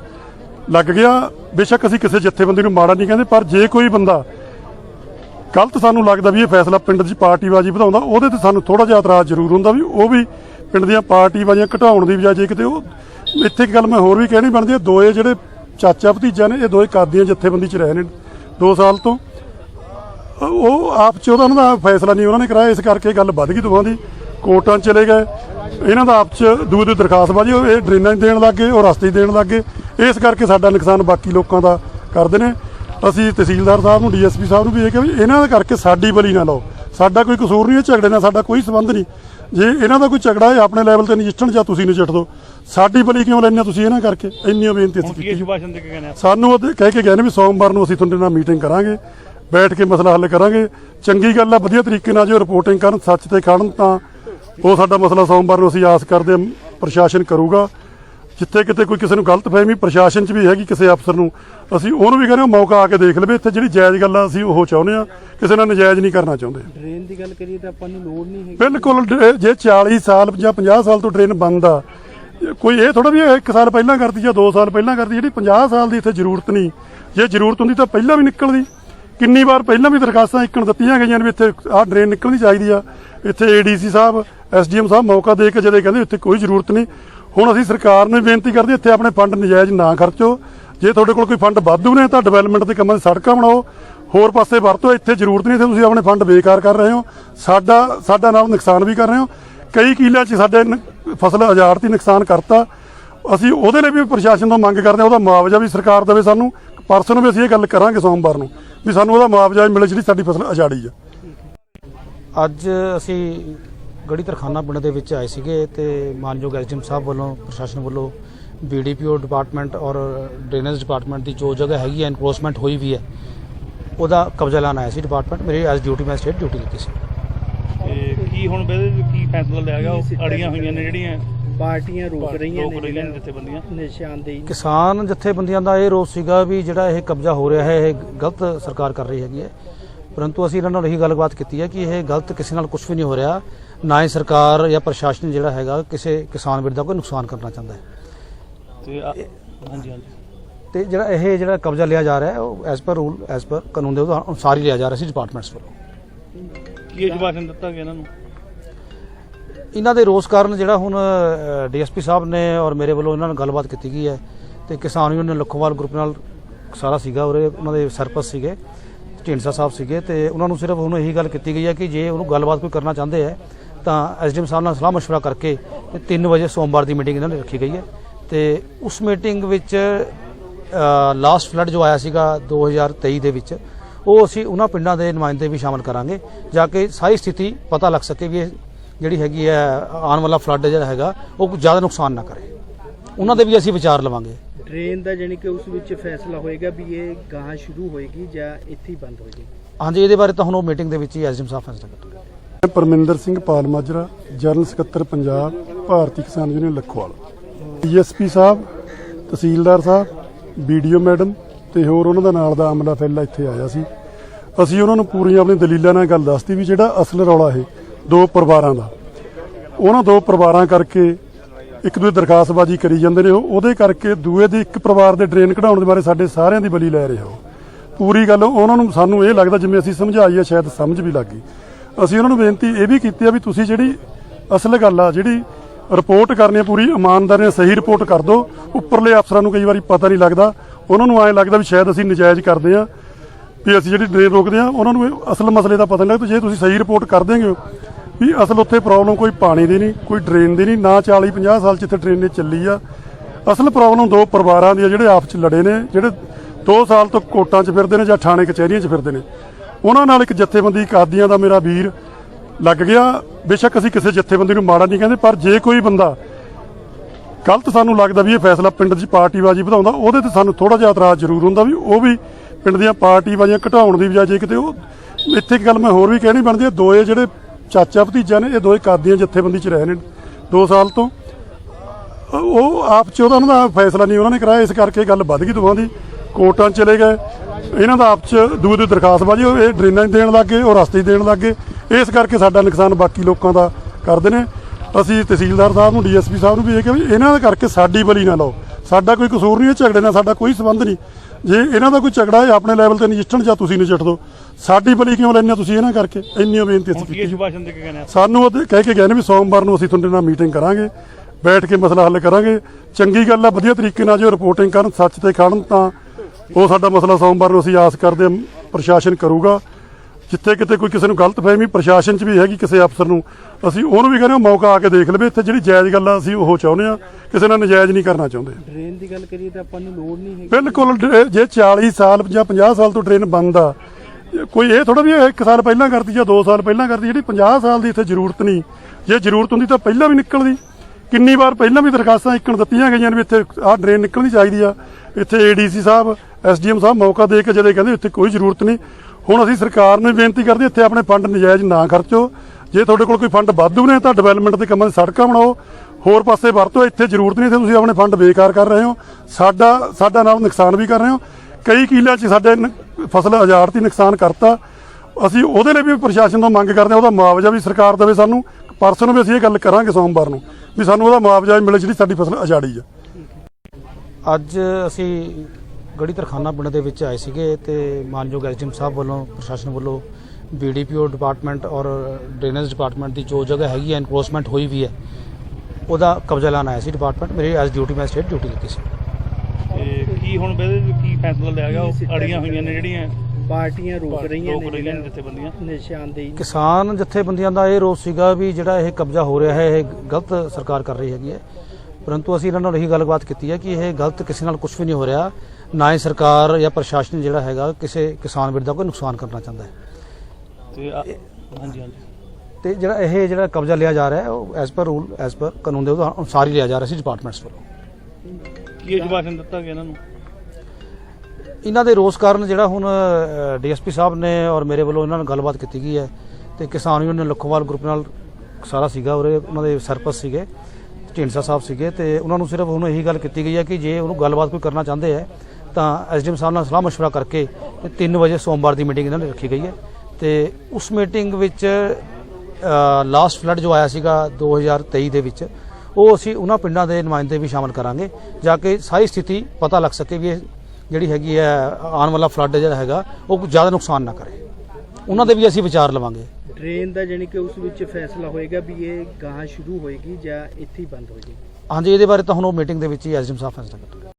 ਲੱਗ ਗਿਆ। ਬੇਸ਼ੱਕ ਅਸੀਂ ਕਿਸੇ ਜਥੇਬੰਦੀ ਨੂੰ ਮਾੜਾ ਨਹੀਂ ਕਹਿੰਦੇ, ਪਰ ਜੇ ਕੋਈ ਬੰਦਾ ਗਲਤ ਸਾਨੂੰ ਲੱਗਦਾ ਵੀ ਇਹ ਫੈਸਲਾ ਪਿੰਡ ਦੀ ਪਾਰਟੀਬਾਜ਼ੀ ਵਧਾਉਂਦਾ, ਉਹਦੇ ਤੇ ਸਾਨੂੰ ਥੋੜਾ ਜਿਹਾ ਇਤਰਾਜ਼ ਜ਼ਰੂਰ ਹੁੰਦਾ ਵੀ ਉਹ ਵੀ ਪਿੰਡ ਦੀਆਂ ਪਾਰਟੀਬਾਜ਼ੀਆਂ ਘਟਾਉਣ ਦੀ ਬਜਾਏ ਜੇ ਕਿਤੇ ਉਹ, ਇੱਥੇ ਇੱਕ ਗੱਲ ਮੈਂ ਹੋਰ ਵੀ ਕਹਿਣੀ ਬਣਦੀ ਹੈ, ਦੋਏ ਜਿਹੜੇ ਚਾਚਾ ਭਤੀਜਾ ਨੇ, ਇਹ ਦੋਏ ਕਾਦੀਆਂ ਜਥੇਬੰਦੀ 'ਚ ਰਹੇ ਨੇ 2 ਸਾਲ ਤੋਂ। ਉਹ ਆਪ ਚ ਉਹਦਾ ਉਹਨਾਂ ਦਾ ਫੈਸਲਾ ਨਹੀਂ, ਉਹਨਾਂ ਨੇ ਕਰਾਇਆ, ਇਸ ਕਰਕੇ ਗੱਲ ਵੱਧ ਗਈ ਦੋਹਾਂ ਦੀ। ਕੋਰਟਾਂ 'ਚ ਚਲੇ ਗਏ। ਇਹਨਾਂ ਦਾ ਆਪ 'ਚ ਦੂਏ ਦੀ ਦਰਖਾਸਤਬਾਜ਼ੀ ਉਹ ਇਹ ਡਰੇਨਾਂ 'ਚ ਦੇਣ ਲੱਗੇ ਉਹ ਰਸਤੇ 'ਚ ਦੇਣ ਲੱਗੇ। ਇਸ ਕਰਕੇ ਸਾਡਾ ਨੁਕਸਾਨ ਬਾਕੀ ਲੋਕਾਂ ਦਾ ਕਰਦੇ ਨੇ। ਅਸੀਂ ਤਹਿਸੀਲਦਾਰ ਸਾਹਿਬ ਨੂੰ ਡੀਐਸਪੀ ਸਾਹਿਬ ਨੂੰ ਵੀ ਇਹ ਕਿ ਵੀ ਇਹਨਾਂ ਦਾ ਕਰਕੇ ਸਾਡੀ ਬਲੀ ਨਾ ਲਾਓ। ਸਾਡਾ ਕੋਈ ਕਸੂਰ ਨਹੀਂ ਇਹ ਝਗੜੇ ਨਾਲ ਸਾਡਾ ਕੋਈ ਸੰਬੰਧ ਨਹੀਂ। ਜੇ ਇਹਨਾਂ ਦਾ ਕੋਈ ਝਗੜਾ ਹੈ ਆਪਣੇ ਲੈਵਲ ਤੇ ਨਜਿੱਠਣ ਜਾਂ ਤੁਸੀਂ ਨਜਿੱਠ ਦਿਓ ਸਾਡੀ ਬਲੀ ਕਿਉਂ ਲੈਣੇ ਤੁਸੀਂ ਇਹਨਾਂ ਕਰਕੇ? ਇੰਨੀਆਂ ਬੇਨਤੀ ਅਸੀਂ ਕੀਤੀ। ਸਾਨੂੰ ਉਹ ਕਹਿ ਕੇ ਗਏ ਨੇ ਵੀ ਸੋਮਵਾਰ ਨੂੰ ਅਸੀਂ ਤੁਹਾਡੇ ਨਾਲ ਮੀਟਿੰਗ ਕਰਾਂਗੇ ਬੈਠ ਕੇ ਮਸਲਾ ਹੱਲ ਕਰਾਂਗੇ। ਚੰਗੀ ਗੱਲ ਆ ਵਧੀਆ ਤਰੀਕੇ ਨਾਲ ਜੋ ਰਿਪੋਰਟਿੰਗ ਕਰਨ ਸੱਚ ਤੇ ਖੜਨ ਤਾਂ ਉਹ ਸਾਡਾ ਮਸਲਾ ਸੋਮਵਾਰ ਨੂੰ ਅਸੀਂ ਆਸ ਕਰਦੇ ਹਾਂ ਪ੍ਰਸ਼ਾਸਨ ਕਰੂਗਾ। ਜਿੱਥੇ ਕਿਤੇ ਕੋਈ ਕਿਸੇ ਨੂੰ ਗਲਤ ਫਹਿਮੀ ਪ੍ਰਸ਼ਾਸਨ 'ਚ ਵੀ ਹੈਗੀ ਕਿਸੇ ਅਫਸਰ ਨੂੰ ਅਸੀਂ ਉਹਨੂੰ ਵੀ ਕਹਿੰਦੇ ਹਾਂ ਮੌਕਾ ਆ ਕੇ ਦੇਖ ਲਵੇ। ਇੱਥੇ ਜਿਹੜੀ ਜਾਇਜ਼ ਗੱਲ ਅਸੀਂ ਉਹ ਚਾਹੁੰਦੇ ਆ ਕਿਸੇ ਨਾਲ ਨਜਾਇਜ਼ ਨਹੀਂ ਕਰਨਾ ਚਾਹੁੰਦੇ। ਡਰੇਨ ਦੀ ਗੱਲ ਕਰੀਏ ਤਾਂ ਆਪਾਂ ਨੂੰ ਲੋੜ ਨਹੀਂ ਹੈਗੀ। ਬਿਲਕੁਲ ਡ- ਜੇ 40 ਸਾਲ ਜਾਂ 50 ਸਾਲ ਤੋਂ ਟ੍ਰੇਨ ਬੰਦ ਆ ਕੋਈ ਇਹ ਥੋੜਾ ਵੀ ਇੱਕ ਸਾਲ ਪਹਿਲਾਂ ਕਰਦੀ ਜਾਂ 2 ਸਾਲ ਪਹਿਲਾਂ ਕਰਦੀ ਜਿਹੜੀ 50 ਸਾਲ ਦੀ ਇੱਥੇ ਜ਼ਰੂਰਤ ਨਹੀਂ। ਜੇ ਜ਼ਰੂਰਤ ਹੁੰਦੀ ਤਾਂ ਪਹਿਲਾਂ ਵੀ ਨਿਕਲਦੀ। ਕਿੰਨੀ ਵਾਰ ਪਹਿਲਾਂ ਵੀ ਦਰਖਾਸਤਾਂ ਇੱਕਣ ਦਿੱਤੀਆਂ ਗਈਆਂ ਨੇ ਵੀ ਇੱਥੇ ਆਹ ਡਰੇਨ ਨਿਕਲਣੀ ਚਾਹੀਦੀ ਆ। ਇੱਥੇ ਏਡੀਸੀ ਸਾਹਿਬ ਐਸਡੀਐਮ ਸਾਹਿਬ ਮੌਕਾ ਦੇ ਕੇ ਜਦੋਂ ਕਹਿੰਦੇ ਇੱਥੇ ਕੋਈ ਜ਼ਰੂਰਤ ਨਹੀਂ। ਹੁਣ ਅਸੀਂ ਸਰਕਾਰ ਨੂੰ ਵੀ ਬੇਨਤੀ ਕਰਦੇ ਇੱਥੇ ਆਪਣੇ ਫੰਡ ਨਜਾਇਜ਼ ਨਾ ਖਰਚੋ। ਜੇ ਤੁਹਾਡੇ ਕੋਲ ਕੋਈ ਫੰਡ ਵਾਧੂ ਨੇ ਤਾਂ ਡਿਵੈਲਪਮੈਂਟ ਦੇ ਕੰਮਾਂ 'ਚ ਸੜਕਾਂ ਬਣਾਓ। ਹੋਰ ਪਾਸੇ ਵਰਤੋ, ਇੱਥੇ ਜ਼ਰੂਰਤ ਨਹੀਂ ਤੇ ਤੁਸੀਂ ਆਪਣੇ ਫੰਡ ਬੇਕਾਰ ਕਰ ਰਹੇ ਹੋ। ਸਾਡਾ ਸਾਡਾ ਨਾਲ ਨੁਕਸਾਨ ਵੀ ਕਰ ਰਹੇ ਹੋ। ਕਈ ਕਿੱਲਿਆਂ 'ਚ ਸਾਡੇ ਨ- ਫਸਲ ਉਜਾੜਤੀ ਨੁਕਸਾਨ ਕਰਤਾ। ਅਸੀਂ ਉਹਦੇ ਲਈ ਵੀ ਪ੍ਰਸ਼ਾਸਨ ਤੋਂ ਮੰਗ ਕਰਦੇ ਹਾਂ, ਉਹਦਾ ਮੁਆਵਜ਼ਾ ਵੀ ਸਰਕਾਰ ਦੇਵੇ ਸਾਨੂੰ। ਪਰਸੋਂ ਨੂੰ ਵੀ ਅਸੀਂ ਇਹ ਗੱਲ ਕਰਾਂਗੇ ਸੋਮਵਾਰ ਨੂੰ। ਵੀ ਸਾਨੂੰ ਉਹਦਾ ਮੁਆਵਜ਼ਾ ਮਿਲੇ ਜਿਹੜੀ ਸਾਡੀ ਫਸਲ ਉਜਾੜੀ ਆ। ਅੱਜ ਅਸੀਂ ਗੜੀ ਤਰਖਾਨਾ ਪਿੰਡ ਦੇ ਵਿੱਚ ਆਏ ਸੀਗੇ ਤੇ ਮਾਨਯੋਗ ਐਸਡੀਐਮ ਸਾਹਿਬ ਵੱਲੋਂ ਪ੍ਰਸ਼ਾਸਨ ਵੱਲੋਂ ਬੀਡੀਪੀਓ ਡਿਪਾਰਟਮੈਂਟ ਔਰ ਡਰੇਨੇਜ ਡਿਪਾਰਟਮੈਂਟ ਦੀ ਜੋ ਜਗ੍ਹਾ ਹੈਗੀ ਹੈ ਐਨਕਰੋਚਮੈਂਟ ਹੋਈ ਵੀ ਹੈ ਉਹਦਾ ਕਬਜ਼ਾ ਲੈਣ ਆਇਆ ਸੀ ਡਿਪਾਰਟਮੈਂਟ। ਮੇਰੀ ਐਸ ਡਿਊਟੀ ਮੈਂ ਸਟੇਟ ਡਿਊਟੀ ਕੀਤੀ ਸੀ। ਤੇ ਕੀ ਹੁਣ ਇਹਦੇ ਕੀ ਫੈਸਲਾ ਲਿਆ ਗਿਆ? ਉਹ ਅੜੀਆਂ ਹੋਈਆਂ ਨੇ ਜਿਹੜੀਆਂ। ਪਾਰਟੀਆਂ ਰੋਕ ਰਹੀਆਂ ਰੋਕ ਰਹੀਆਂ ਨੇ ਜਥੇਬੰਦੀਆਂ। ਨਿਸ਼ਾਨਦੇਹੀ ਕਿਸਾਨ ਜਥੇਬੰਦੀਆਂ ਦਾ ਇਹ ਰੋਸ ਸੀਗਾ ਵੀ ਜਿਹੜਾ ਇਹ ਕਬਜ਼ਾ ਹੋ ਰਿਹਾ ਹੈ ਇਹ ਗਲਤ ਸਰਕਾਰ ਕਰ ਰਹੀ ਹੈਗੀ ਹੈ। ਪਰੰਤੂ ਅਸੀਂ ਇਹਨਾਂ ਨਾਲ ਇਹੀ ਗੱਲਬਾਤ ਕੀਤੀ ਹੈ ਕਿ ਇਹ ਗਲਤ ਕਿਸੇ ਨਾਲ ਕੁਝ ਵੀ ਨਹੀਂ ਹੋ ਰਿਹਾ। ਨਾ ਹੀ ਸਰਕਾਰ ਜਾਂ ਪ੍ਰਸ਼ਾਸਨ ਜਿਹੜਾ ਹੈਗਾ ਕਿਸੇ ਕਿਸਾਨ ਵੀਰ ਦਾ ਕੋਈ ਨੁਕਸਾਨ ਕਰਨਾ ਚਾਹੁੰਦਾ ਹੈ। ਤੇ ਆ- ਹਾਂਜੀ ਹਾਂਜੀ। ਤੇ ਜਿਹੜਾ ਇਹ ਜਿਹੜਾ ਕਬਜ਼ਾ ਲਿਆ ਜਾ ਰਿਹਾ ਹੈ ਉਹ as per rule as per ਕਾਨੂੰਨ ਦੇ ਅਨੁਸਾਰ ਹੀ ਲਿਆ ਜਾ ਰਿਹਾ ਸੀ ਡਿਪਾਰਟਮੈਂਟਸ ਵੱਲੋਂ। ਕੀ ਸ਼ੁਭਾਸ਼ਣ ਦਿੱਤਾ ਗਿਆ ਇਹਨਾਂ ਨੂੰ? ਇਹਨਾਂ ਦੇ ਰੋਸ ਕਾਰਨ ਜਿਹੜਾ ਹੁਣ ਡੀਐਸਪੀ ਸਾਹਿਬ ਨੇ ਔਰ ਮੇਰੇ ਵੱਲੋਂ ਇਹਨਾਂ ਨਾਲ ਗੱਲਬਾਤ ਕੀਤੀ ਗਈ ਹੈ ਤੇ ਕਿਸਾਨ ਯੂਨੀਅਨ ਲਖੋਵਾਲ ਗਰੁੱਪ ਨਾਲ ਸਾਰਾ ਸੀਗਾ ਔਰ ਉਹਨਾਂ ਦੇ ਸਰਪਸ ਸੀਗੇ, ਢਿੰਡਸਾ ਸਾਹਿਬ ਸੀਗੇ ਤੇ ਉਹਨਾਂ ਨੂੰ ਸਿਰਫ ਉਹਨੂੰ ਇਹੀ ਗੱਲ ਕੀਤੀ ਗਈ ਹੈ ਕਿ ਜੇ ਉਹਨੂੰ ਗੱਲਬਾਤ ਕੋਈ ਕਰਨਾ ਚਾਹੁੰਦੇ ਹੈ, ਤਾਂ ਐਸਡੀਐਮ ਸਾਹਿਬ ਨਾਲ ਸਲਾਹ ਮਸ਼ਵਰਾ ਕਰਕੇ 3 ਵਜੇ ਸੋਮਵਾਰ ਦੀ ਮੀਟਿੰਗ ਇਹਨਾਂ ਨੇ ਰੱਖੀ ਗਈ ਹੈ ਤੇ ਉਸ ਮੀਟਿੰਗ ਵਿੱਚ ਲਾਸਟ ਫਲੱਡ ਜੋ ਆਇਆ ਸੀਗਾ 2023 ਦੇ ਵਿੱਚ, ਉਹ ਅਸੀਂ ਉਹਨਾਂ ਪਿੰਡਾਂ ਦੇ ਨੁਮਾਇੰਦੇ ਵੀ ਸ਼ਾਮਲ ਕਰਾਂਗੇ, ਜਾ ਕੇ ਸਾਰੀ ਸਥਿਤੀ ਪਤਾ ਲੱਗ ਸਕੇ ਵੀ ਇਹ ਜਿਹੜੀ ਹੈਗੀ ਹੈ ਆਉਣ ਵਾਲਾ ਫਲੱਡ ਜਿਹੜਾ ਹੈਗਾ ਉਹ ਕੋਈ ਜ਼ਿਆਦਾ ਨੁਕਸਾਨ ਨਾ ਕਰੇ। ਉਹਨਾਂ ਦੇ ਵੀ ਅਸੀਂ ਵਿਚਾਰ ਲਵਾਂਗੇ। ਡਰੇਨ ਦਾ ਜਾਨੀ ਕਿ ਉਸ ਵਿੱਚ ਫੈਸਲਾ ਹੋਏਗਾ ਵੀ ਇਹ ਗਾਂ ਸ਼ੁਰੂ ਹੋਏਗੀ ਜਾਂ ਇੱਥੇ ਹੀ ਬੰਦ ਹੋ ਜਾਏਗੀ ਹਾਂਜੀ ਇਹਦੇ ਬਾਰੇ ਤਾਂ ਹੁਣ ਉਹ ਮੀਟਿੰਗ ਦੇ ਵਿੱਚ ਹੀ ਐਸਡੀਐਮ ਸਾਹਿਬ ਫੈਸਲਾ ਕਰਨਗੇ। ਮੈਂ ਪਰਮਿੰਦਰ ਸਿੰਘ ਪਾਲ ਮਾਜਰਾ ਜਨਰਲ ਸਕੱਤਰ ਪੰਜਾਬ ਭਾਰਤੀ ਕਿਸਾਨ ਯੂਨੀਅਨ ਲਖੋਵਾਲ। ਡੀਐਸਪੀ ਸਾਹਿਬ ਤਹਿਸੀਲਦਾਰ ਸਾਹਿਬ ਵੀਡੀਓ ਮੈਡਮ ਤੇ ਹੋਰ ਉਹਨਾਂ ਦਾ ਨਾਲ ਦਾ ਅਮਲਾ ਫੈਲਾ ਇੱਥੇ ਆਇਆ ਸੀ। ਅਸੀਂ ਉਹਨਾਂ ਨੂੰ ਪੂਰੀਆਂ ਆਪਣੀ ਦਲੀਲਾਂ ਨਾਲ ਗੱਲ ਦੱਸਤੀ ਵੀ ਜਿਹੜਾ ਅਸਲ ਰੌਲਾ ਇਹ ਦੋ ਪਰਿਵਾਰਾਂ ਦਾ। ਉਹਨਾਂ ਦੋ ਪਰਿਵਾਰਾਂ ਕਰਕੇ ਇੱਕ ਦੂਜੇ ਦਰਖਾਸਤਬਾਜ਼ੀ ਕਰੀ ਜਾਂਦੇ ਨੇ ਉਹ। ਉਹਦੇ ਕਰਕੇ ਦੂਏ ਦੇ ਇੱਕ ਪਰਿਵਾਰ ਦੇ ਡਰੇਨ ਕਢਾਉਣ ਦੇ ਬਾਰੇ ਸਾਡੇ ਸਾਰਿਆਂ ਦੀ ਬਲੀ ਲੈ ਰਹੇ ਹੋ। ਪੂਰੀ ਗੱਲ ਉਹਨਾਂ ਨੂੰ ਸਾਨੂੰ ਇਹ ਲੱਗਦਾ ਜਿਵੇਂ ਅਸੀਂ ਸਮਝਾਈ ਆ, ਸ਼ਾਇਦ ਸਮਝ ਵੀ ਲੱਗ ਗਈ। ਅਸੀਂ ਉਹਨਾਂ ਨੂੰ ਬੇਨਤੀ ਇਹ ਵੀ ਕੀਤੀ ਆ ਵੀ ਤੁਸੀਂ ਜਿਹੜੀ ਅਸਲ ਗੱਲ ਆ, ਜਿਹੜੀ ਰਿਪੋਰਟ ਕਰਨੀ ਆ ਪੂਰੀ, ਇਮਾਨਦਾਰੀ ਨਾਲ ਸਹੀ ਰਿਪੋਰਟ ਕਰ ਦਿਓ। ਉੱਪਰਲੇ ਅਫਸਰਾਂ ਨੂੰ ਕਈ ਵਾਰੀ ਪਤਾ ਨਹੀਂ ਲੱਗਦਾ। ਉਹਨਾਂ ਨੂੰ ਐਂ ਲੱਗਦਾ ਵੀ ਸ਼ਾਇਦ ਅਸੀਂ ਨਜਾਇਜ਼ ਕਰਦੇ ਆ। ਵੀ ਅਸੀਂ ਜਿਹੜੀ ਡਰੇਨ ਰੋਕਦੇ ਆ, ਉਹਨਾਂ ਨੂੰ ਅਸਲ ਮਸਲੇ ਦਾ ਪਤਾ ਨਹੀਂ ਲੱਗਦਾ। ਜੇ ਤੁਸੀਂ ਸਹੀ ਰਿਪੋਰਟ ਕਰ ਦੇਂਗੇ ਵੀ ਅਸਲ ਉੱਥੇ ਪ੍ਰੋਬਲਮ ਕੋਈ ਪਾਣੀ ਦੀ ਨਹੀਂ, ਕੋਈ ਡਰੇਨ ਦੀ ਨਹੀਂ, ਨਾ 40 50 ਸਾਲ ਚ ਇੱਥੇ ਡਰੇਨ ਨੇ ਚੱਲੀ ਆ। ਅਸਲ ਪ੍ਰੋਬਲਮ ਦੋ ਪਰਿਵਾਰਾਂ ਦੀ ਆ ਜਿਹੜੇ ਆਪਸ ਚ ਲੜੇ ਨੇ, ਜਿਹੜੇ 2 ਸਾਲ ਤੋਂ ਕੋਟਾਂ 'ਚ ਫਿਰਦੇ ਨੇ ਜਾਂ ਥਾਣੇ ਕਚਹਿਰੀਆਂ 'ਚ ਫਿਰਦੇ ਨੇ। ਉਹਨਾਂ ਨਾਲ ਇੱਕ ਜਥੇਬੰਦੀ ਕਾਦੀਆਂ ਦਾ ਮੇਰਾ ਵੀਰ ਲੱਗ ਗਿਆ। ਬੇਸ਼ੱਕ ਅਸੀਂ ਕਿਸੇ ਜਥੇਬੰਦੀ ਨੂੰ ਮਾੜਾ ਨਹੀਂ ਕਹਿੰਦੇ, ਪਰ ਜੇ ਕੋਈ ਬੰਦਾ ਗਲਤ ਸਾਨੂੰ ਲੱਗਦਾ ਵੀ ਇਹ ਫੈਸਲਾ ਪਿੰਡ 'ਚ ਪਾਰਟੀਬਾਜ਼ੀ ਵਧਾਉਂਦਾ, ਉਹਦੇ ਤੇ ਸਾਨੂੰ ਥੋੜਾ ਜਿਹਾ ਇਤਰਾਜ਼ ਜ਼ਰੂਰ ਹੁੰਦਾ ਵੀ ਉਹ ਵੀ ਪਿੰਡ ਦੀਆਂ ਪਾਰਟੀਬਾਜ਼ੀਆਂ ਘਟਾਉਣ ਦੀ ਬਜਾਏ ਜੇ ਕਿਤੇ ਉਹ, ਇੱਥੇ ਇੱਕ ਗੱਲ ਮੈਂ ਹੋਰ ਵੀ ਕਹਿਣੀ ਬਣਦੀ ਹੈ ਦੋਏ ਜਿਹੜੇ ਚਾਚਾ ਭਤੀਜਾ ਨੇ, ਇਹ ਦੋਏ ਕਾਦੀਆਂ ਜਥੇਬੰਦੀ 'ਚ ਰਹੇ ਨੇ 2 ਸਾਲ ਤੋਂ। ਉਹ ਆਪ ਚ ਉਹਦਾ ਉਹਨਾਂ ਦਾ ਫੈਸਲਾ ਨਹੀਂ, ਉਹਨਾਂ ਨੇ ਕਰਾਇਆ, ਇਸ ਕਰਕੇ ਗੱਲ ਵੱਧ ਗਈ ਦੋਵਾਂ ਦੀ। ਕੋਰਟਾਂ 'ਚ ਚਲੇ ਗਏ। ਇਹਨਾਂ ਦਾ ਆਪ ਚ ਦੂਏ ਦੀ ਦਰਖਾਸਤਬਾਜ਼ੀ, ਉਹ ਇਹ ਡਰੇਨਾਂ 'ਚ ਦੇਣ ਲੱਗੇ ਉਹ ਰਸਤੇ 'ਚ ਦੇਣ ਲੱਗੇ ਇਸ ਕਰਕੇ ਸਾਡਾ ਨੁਕਸਾਨ ਬਾਕੀ ਲੋਕਾਂ ਦਾ ਕਰਦੇ ਨੇ। ਅਸੀਂ ਤਹਿਸੀਲਦਾਰ ਸਾਹਿਬ ਨੂੰ, ਡੀਐਸਪੀ ਸਾਹਿਬ ਨੂੰ ਵੀ ਇਹ ਕਿ ਵੀ ਇਹਨਾਂ ਦੇ ਕਰਕੇ ਸਾਡੀ ਬਲੀ ਨਾ ਲਾਓ। ਸਾਡਾ ਕੋਈ ਕਸੂਰ ਨਹੀਂ, ਇਹ ਝਗੜੇ ਨਾਲ ਸਾਡਾ ਕੋਈ ਸੰਬੰਧ ਨਹੀਂ। ਜੇ ਇਹਨਾਂ ਦਾ ਕੋਈ ਝਗੜਾ ਹੈ ਆਪਣੇ ਲੈਵਲ ਤੇ ਨਜਿੱਠਣ ਜਾਂ ਤੁਸੀਂ ਨਜਿੱਠ ਦਿਓ ਸਾਡੀ ਬਲੀ ਕਿਉਂ ਲੈਣੇ ਤੁਸੀਂ ਇਹਨਾਂ ਕਰਕੇ? ਇੰਨੀਆਂ ਬੇਨਤੀ ਅਸੀਂ ਕੀਤੀ। ਸਾਨੂੰ ਉਹ ਕਹਿ ਕੇ ਗਏ ਨੇ ਵੀ ਸੋਮਵਾਰ ਨੂੰ ਅਸੀਂ ਤੁਹਾਡੇ ਨਾਲ ਮੀਟਿੰਗ ਕਰਾਂਗੇ ਬੈਠ ਕੇ ਮਸਲਾ ਹੱਲ ਕਰਾਂਗੇ। ਚੰਗੀ ਗੱਲ ਆ ਵਧੀਆ ਤਰੀਕੇ ਨਾਲ ਜੋ ਰਿਪੋਰਟਿੰਗ ਕਰਨ ਸੱਚ ਤੇ ਖੜਨ ਤਾਂ ਉਹ ਸਾਡਾ ਮਸਲਾ ਸੋਮਵਾਰ ਨੂੰ ਅਸੀਂ ਆਸ ਕਰਦੇ ਹਾਂ ਪ੍ਰਸ਼ਾਸਨ ਕਰੂਗਾ। ਜਿੱਥੇ ਕਿਤੇ ਕੋਈ ਕਿਸੇ ਨੂੰ ਗਲਤਫਹਿਮੀ ਪ੍ਰਸ਼ਾਸਨ 'ਚ ਵੀ ਹੈਗੀ ਕਿਸੇ ਅਫਸਰ ਨੂੰ ਅਸੀਂ ਉਹਨੂੰ ਵੀ ਕਹਿੰਦੇ ਹਾਂ ਮੌਕਾ ਆ ਕੇ ਦੇਖ ਲਵੇ। ਇੱਥੇ ਜਿਹੜੀ ਜਾਇਜ਼ ਗੱਲ ਆ ਅਸੀਂ ਉਹ ਚਾਹੁੰਦੇ ਆ ਕਿਸੇ ਨਾਲ ਨਜਾਇਜ਼ ਨਹੀਂ ਕਰਨਾ ਚਾਹੁੰਦੇ। ਡਰੇਨ ਦੀ ਗੱਲ ਕਰੀਏ ਤਾਂ ਆਪਾਂ ਨੂੰ ਲੋੜ ਨਹੀਂ ਹੈਗੀ। ਬਿਲਕੁਲ ਜੇ 40 ਸਾਲ ਜਾਂ 50 ਸਾਲ ਤੋਂ ਟ੍ਰੇਨ ਬੰਦ ਆ ਕੋਈ ਇਹ ਥੋੜਾ ਵੀ ਇੱਕ ਸਾਲ ਪਹਿਲਾਂ ਕਰਦੀ ਜਾਂ 2 ਸਾਲ ਪਹਿਲਾਂ ਕਰਦੀ ਜਿਹੜੀ 50 ਸਾਲ ਦੀ ਇੱਥੇ ਜ਼ਰੂਰਤ ਨਹੀਂ। ਜੇ ਜ਼ਰੂਰਤ ਹੁੰਦੀ ਤਾਂ ਪਹਿਲਾਂ ਵੀ ਨਿਕਲਦੀ। ਕਿੰਨੀ ਵਾਰ ਪਹਿਲਾਂ ਵੀ ਦਰਖਾਸਤਾਂ ਇੱਕਣ ਦਿੱਤੀਆਂ ਗਈਆਂ ਨੇ ਵੀ ਇੱਥੇ ਆਹ ਡਰੇਨ ਨਿਕਲਣੀ ਚਾਹੀਦੀ ਆ। ਇੱਥੇ ਏਡੀਸੀ ਸਾਹਿਬ ਐਸਡੀਐਮ ਸਾਹਿਬ ਮੌਕਾ ਦੇ ਕੇ ਜਦੋਂ ਕਹਿੰਦੇ ਇੱਥੇ ਕੋਈ ਜ਼ਰੂਰਤ ਨਹੀਂ। ਹੁਣ ਅਸੀਂ ਸਰਕਾਰ ਨੂੰ ਵੀ ਬੇਨਤੀ ਕਰਦੇ ਇੱਥੇ ਆਪਣੇ ਫੰਡ ਨਜਾਇਜ਼ ਨਾ ਖਰਚੋ। ਜੇ ਤੁਹਾਡੇ ਕੋਲ ਕੋਈ ਫੰਡ ਵਾਧੂ ਨੇ ਤਾਂ ਡਿਵੈਲਪਮੈਂਟ ਦੇ ਕੰਮਾਂ 'ਚ ਸੜਕਾਂ ਬਣਾਓ। ਹੋਰ ਪਾਸੇ ਵਰਤੋ, ਇੱਥੇ ਜ਼ਰੂਰਤ ਨਹੀਂ, ਇੱਥੇ ਤੁਸੀਂ ਆਪਣੇ ਫੰਡ ਬੇਕਾਰ ਕਰ ਰਹੇ ਹੋ। ਸਾਡਾ ਸਾਡਾ ਨਾਲ ਨੁਕਸਾਨ ਵੀ ਕਰ ਰਹੇ ਹੋ। ਕਈ ਕਿੱਲਿਆਂ 'ਚ ਸਾਡੇ ਨ- ਫਸਲ ਉਜਾੜਤੀ ਨੁਕਸਾਨ ਕਰਤਾ। ਅਸੀਂ ਉਹਦੇ ਲਈ ਵੀ ਪ੍ਰਸ਼ਾਸਨ ਤੋਂ ਮੰਗ ਕਰਦੇ ਹਾਂ, ਉਹਦਾ ਮੁਆਵਜ਼ਾ ਵੀ ਸਰਕਾਰ ਦੇਵੇ ਸਾਨੂੰ। ਪਰਸੋਂ ਨੂੰ ਵੀ ਅਸੀਂ ਇਹ ਗੱਲ ਕਰਾਂਗੇ ਸੋਮਵਾਰ ਨੂੰ, ਵੀ ਸਾਨੂੰ ਉਹਦਾ ਮੁਆਵਜ਼ਾ ਮਿਲੇ ਜਿਹੜੀ ਸਾਡੀ ਫਸਲ ਅਜਾੜੀ ਆ। ਅੱਜ ਅਸੀਂ ਗੜੀ ਤਰਖਾਨਾ ਪਿੰਡ ਦੇ ਵਿੱਚ ਆਏ ਸੀਗੇ ਤੇ ਮਾਨਯੋਗ ਐਸਡੀਐਮ ਸਾਹਿਬ ਵੱਲੋਂ ਪ੍ਰਸ਼ਾਸਨ ਵੱਲੋਂ ਬੀਡੀਪੀਓ ਡਿਪਾਰਟਮੈਂਟ ਔਰ ਡਰੇਨੇਜ ਡਿਪਾਰਟਮੈਂਟ ਦੀ ਜੋ ਜਗ੍ਹਾ ਹੈਗੀ ਹੈ ਐਨਕਰੋਚਮੈਂਟ ਹੋਈ ਵੀ ਹੈ ਉਹਦਾ ਕਬਜ਼ਾ ਲੈਣ ਆਇਆ ਸੀ ਡਿਪਾਰਟਮੈਂਟ। ਮੇਰੀ ਐਸ ਡਿਊਟੀ ਮੈਂ ਸਟੇਟ ਡਿਊਟੀ ਲੱਗੀ ਸੀ। ਤੇ ਕੀ ਹੁਣ ਵਿੱਚ ਕੀ ਫੈਸਲਾ ਲਿਆ ਗਿਆ? ਉਹ ਅੜੀਆਂ ਹੋਈਆਂ ਨੇ ਜਿਹੜੀਆਂ ਪਾਰਟੀਆਂ ਰੋਕ ਰਹੀਆਂ ਰੋਕ ਰਹੀਆਂ ਨੇ ਨੇ ਜਥੇਬੰਦੀਆਂ। ਨਿਸ਼ਾਨਦੇਹੀ ਕਿਸਾਨ ਜਥੇਬੰਦੀਆਂ ਦਾ ਇਹ ਰੋਸ ਸੀਗਾ ਵੀ ਜਿਹੜਾ ਇਹ ਕਬਜ਼ਾ ਹੋ ਰਿਹਾ ਹੈ ਇਹ ਗਲਤ ਸਰਕਾਰ ਕਰ ਰਹੀ ਹੈਗੀ ਹੈ। ਪਰੰਤੂ ਅਸੀਂ ਇਹਨਾਂ ਨਾਲ ਇਹੀ ਗੱਲਬਾਤ ਕੀਤੀ ਹੈ ਕਿ ਇਹ ਗਲਤ ਕਿਸੇ ਨਾਲ ਕੁਝ ਵੀ ਨਹੀਂ ਹੋ ਰਿਹਾ। ਨਾ ਹੀ ਸਰਕਾਰ ਜਾਂ ਪ੍ਰਸ਼ਾਸਨ ਜਿਹੜਾ ਹੈਗਾ ਕਿਸੇ ਕਿਸਾਨ ਵੀਰ ਦਾ ਕੋਈ ਨੁਕਸਾਨ ਕਰਨਾ ਚਾਹੁੰਦਾ ਹੈ। ਤੇ ਆ- ਹਾਂਜੀ ਹਾਂਜੀ। ਤੇ ਜਿਹੜਾ ਇਹ ਜਿਹੜਾ ਕਬਜ਼ਾ ਲਿਆ ਜਾ ਰਿਹਾ ਹੈ ਉਹ as per rule as per ਕਾਨੂੰਨ ਦੇ ਅਨੁਸਾਰ ਹੀ ਲਿਆ ਜਾ ਰਿਹਾ ਸੀ ਡਿਪਾਰਟਮੈਂਟਸ ਵੱਲੋਂ। ਕੀ ਜਵਾਬ ਦਿੱਤਾ ਗਿਆ ਇਹਨਾਂ ਨੂੰ? ਇਹਨਾਂ ਦੇ ਰੋਸ ਕਾਰਨ ਜਿਹੜਾ ਹੁਣ ਡੀਐਸਪੀ ਸਾਹਿਬ ਨੇ ਔਰ ਮੇਰੇ ਵੱਲੋਂ ਇਹਨਾਂ ਨਾਲ ਗੱਲਬਾਤ ਕੀਤੀ ਗਈ ਹੈ ਤੇ ਕਿਸਾਨ ਯੂਨੀਅਨ ਲਖੋਵਾਲ ਗਰੁੱਪ ਨਾਲ ਸਾਰਾ ਸੀਗਾ ਉਰੇ ਉਹਨਾਂ ਦੇ ਸਰਪੰਚ ਸੀਗੇ ਢੀਂਡਸਾ ਸਾਹਿਬ ਸੀਗੇ ਤੇ ਉਹਨਾਂ ਨੂੰ ਸਿਰਫ ਹੁਣ ਇਹੀ ਗੱਲ ਕੀਤੀ ਗਈ ਹੈ ਕਿ ਜੇ ਉਹਨੂੰ ਗੱਲਬਾਤ ਕੋਈ ਕਰਨਾ ਚਾਹੁੰਦੇ ਹੈ ਤਾਂ ਐਸਡੀਐਮ ਸਾਹਿਬ ਨਾਲ ਸਲਾਹ مشورہ ਕਰਕੇ ਤੇ 3 ਵਜੇ ਸੋਮਵਾਰ ਦੀ ਮੀਟਿੰਗ ਇਹਨਾਂ ਨੇ ਰੱਖੀ ਗਈ ਹੈ ਤੇ ਉਸ ਮੀਟਿੰਗ ਵਿੱਚ ਲਾਸਟ ਫਲੱਡ ਜੋ ਆਇਆ ਸੀਗਾ 2023 ਦੇ ਵਿੱਚ ਉਹ ਅਸੀਂ ਉਹਨਾਂ ਪਿੰਡਾਂ ਦੇ ਨੁਮਾਇੰਦੇ ਵੀ ਸ਼ਾਮਲ ਕਰਾਂਗੇ ਜਾ ਕੇ ਸਾਰੀ ਸਥਿਤੀ ਪਤਾ ਲੱਗ ਸਕੇ ਵੀ ਇਹ ਜਿਹੜੀ ਹੈਗੀ ਹੈ ਆਉਣ ਵਾਲਾ ਫਲੱਡ ਜਿਹੜਾ ਹੈਗਾ ਉਹ ਜ਼ਿਆਦਾ ਨੁਕਸਾਨ ਨਾ ਕਰੇ ਉਹਨਾਂ ਦੇ ਵੀ ਅਸੀਂ ਵਿਚਾਰ ਲਵਾਂਗੇ ਡਰੇਨ ਦਾ ਜਾਨੀ ਕਿ ਉਸ ਵਿੱਚ ਫੈਸਲਾ ਹੋਏਗਾ ਵੀ ਇਹ ਗਾਂ ਸ਼ੁਰੂ ਹੋਏਗੀ ਜਾਂ ਇੱਥੇ ਹੀ ਬੰਦ ਹੋ ਜਾਏਗੀ ਹਾਂਜੀ ਇਹਦੇ ਬਾਰੇ ਤਾਂ ਹੁਣ ਉਹ ਮੀਟਿੰਗ ਦੇ ਵਿੱਚ ਹੀ ਐਸਡੀਐਮ ਸਾਹਿਬ ਫੈਸਲਾ ਕਰਨਗੇ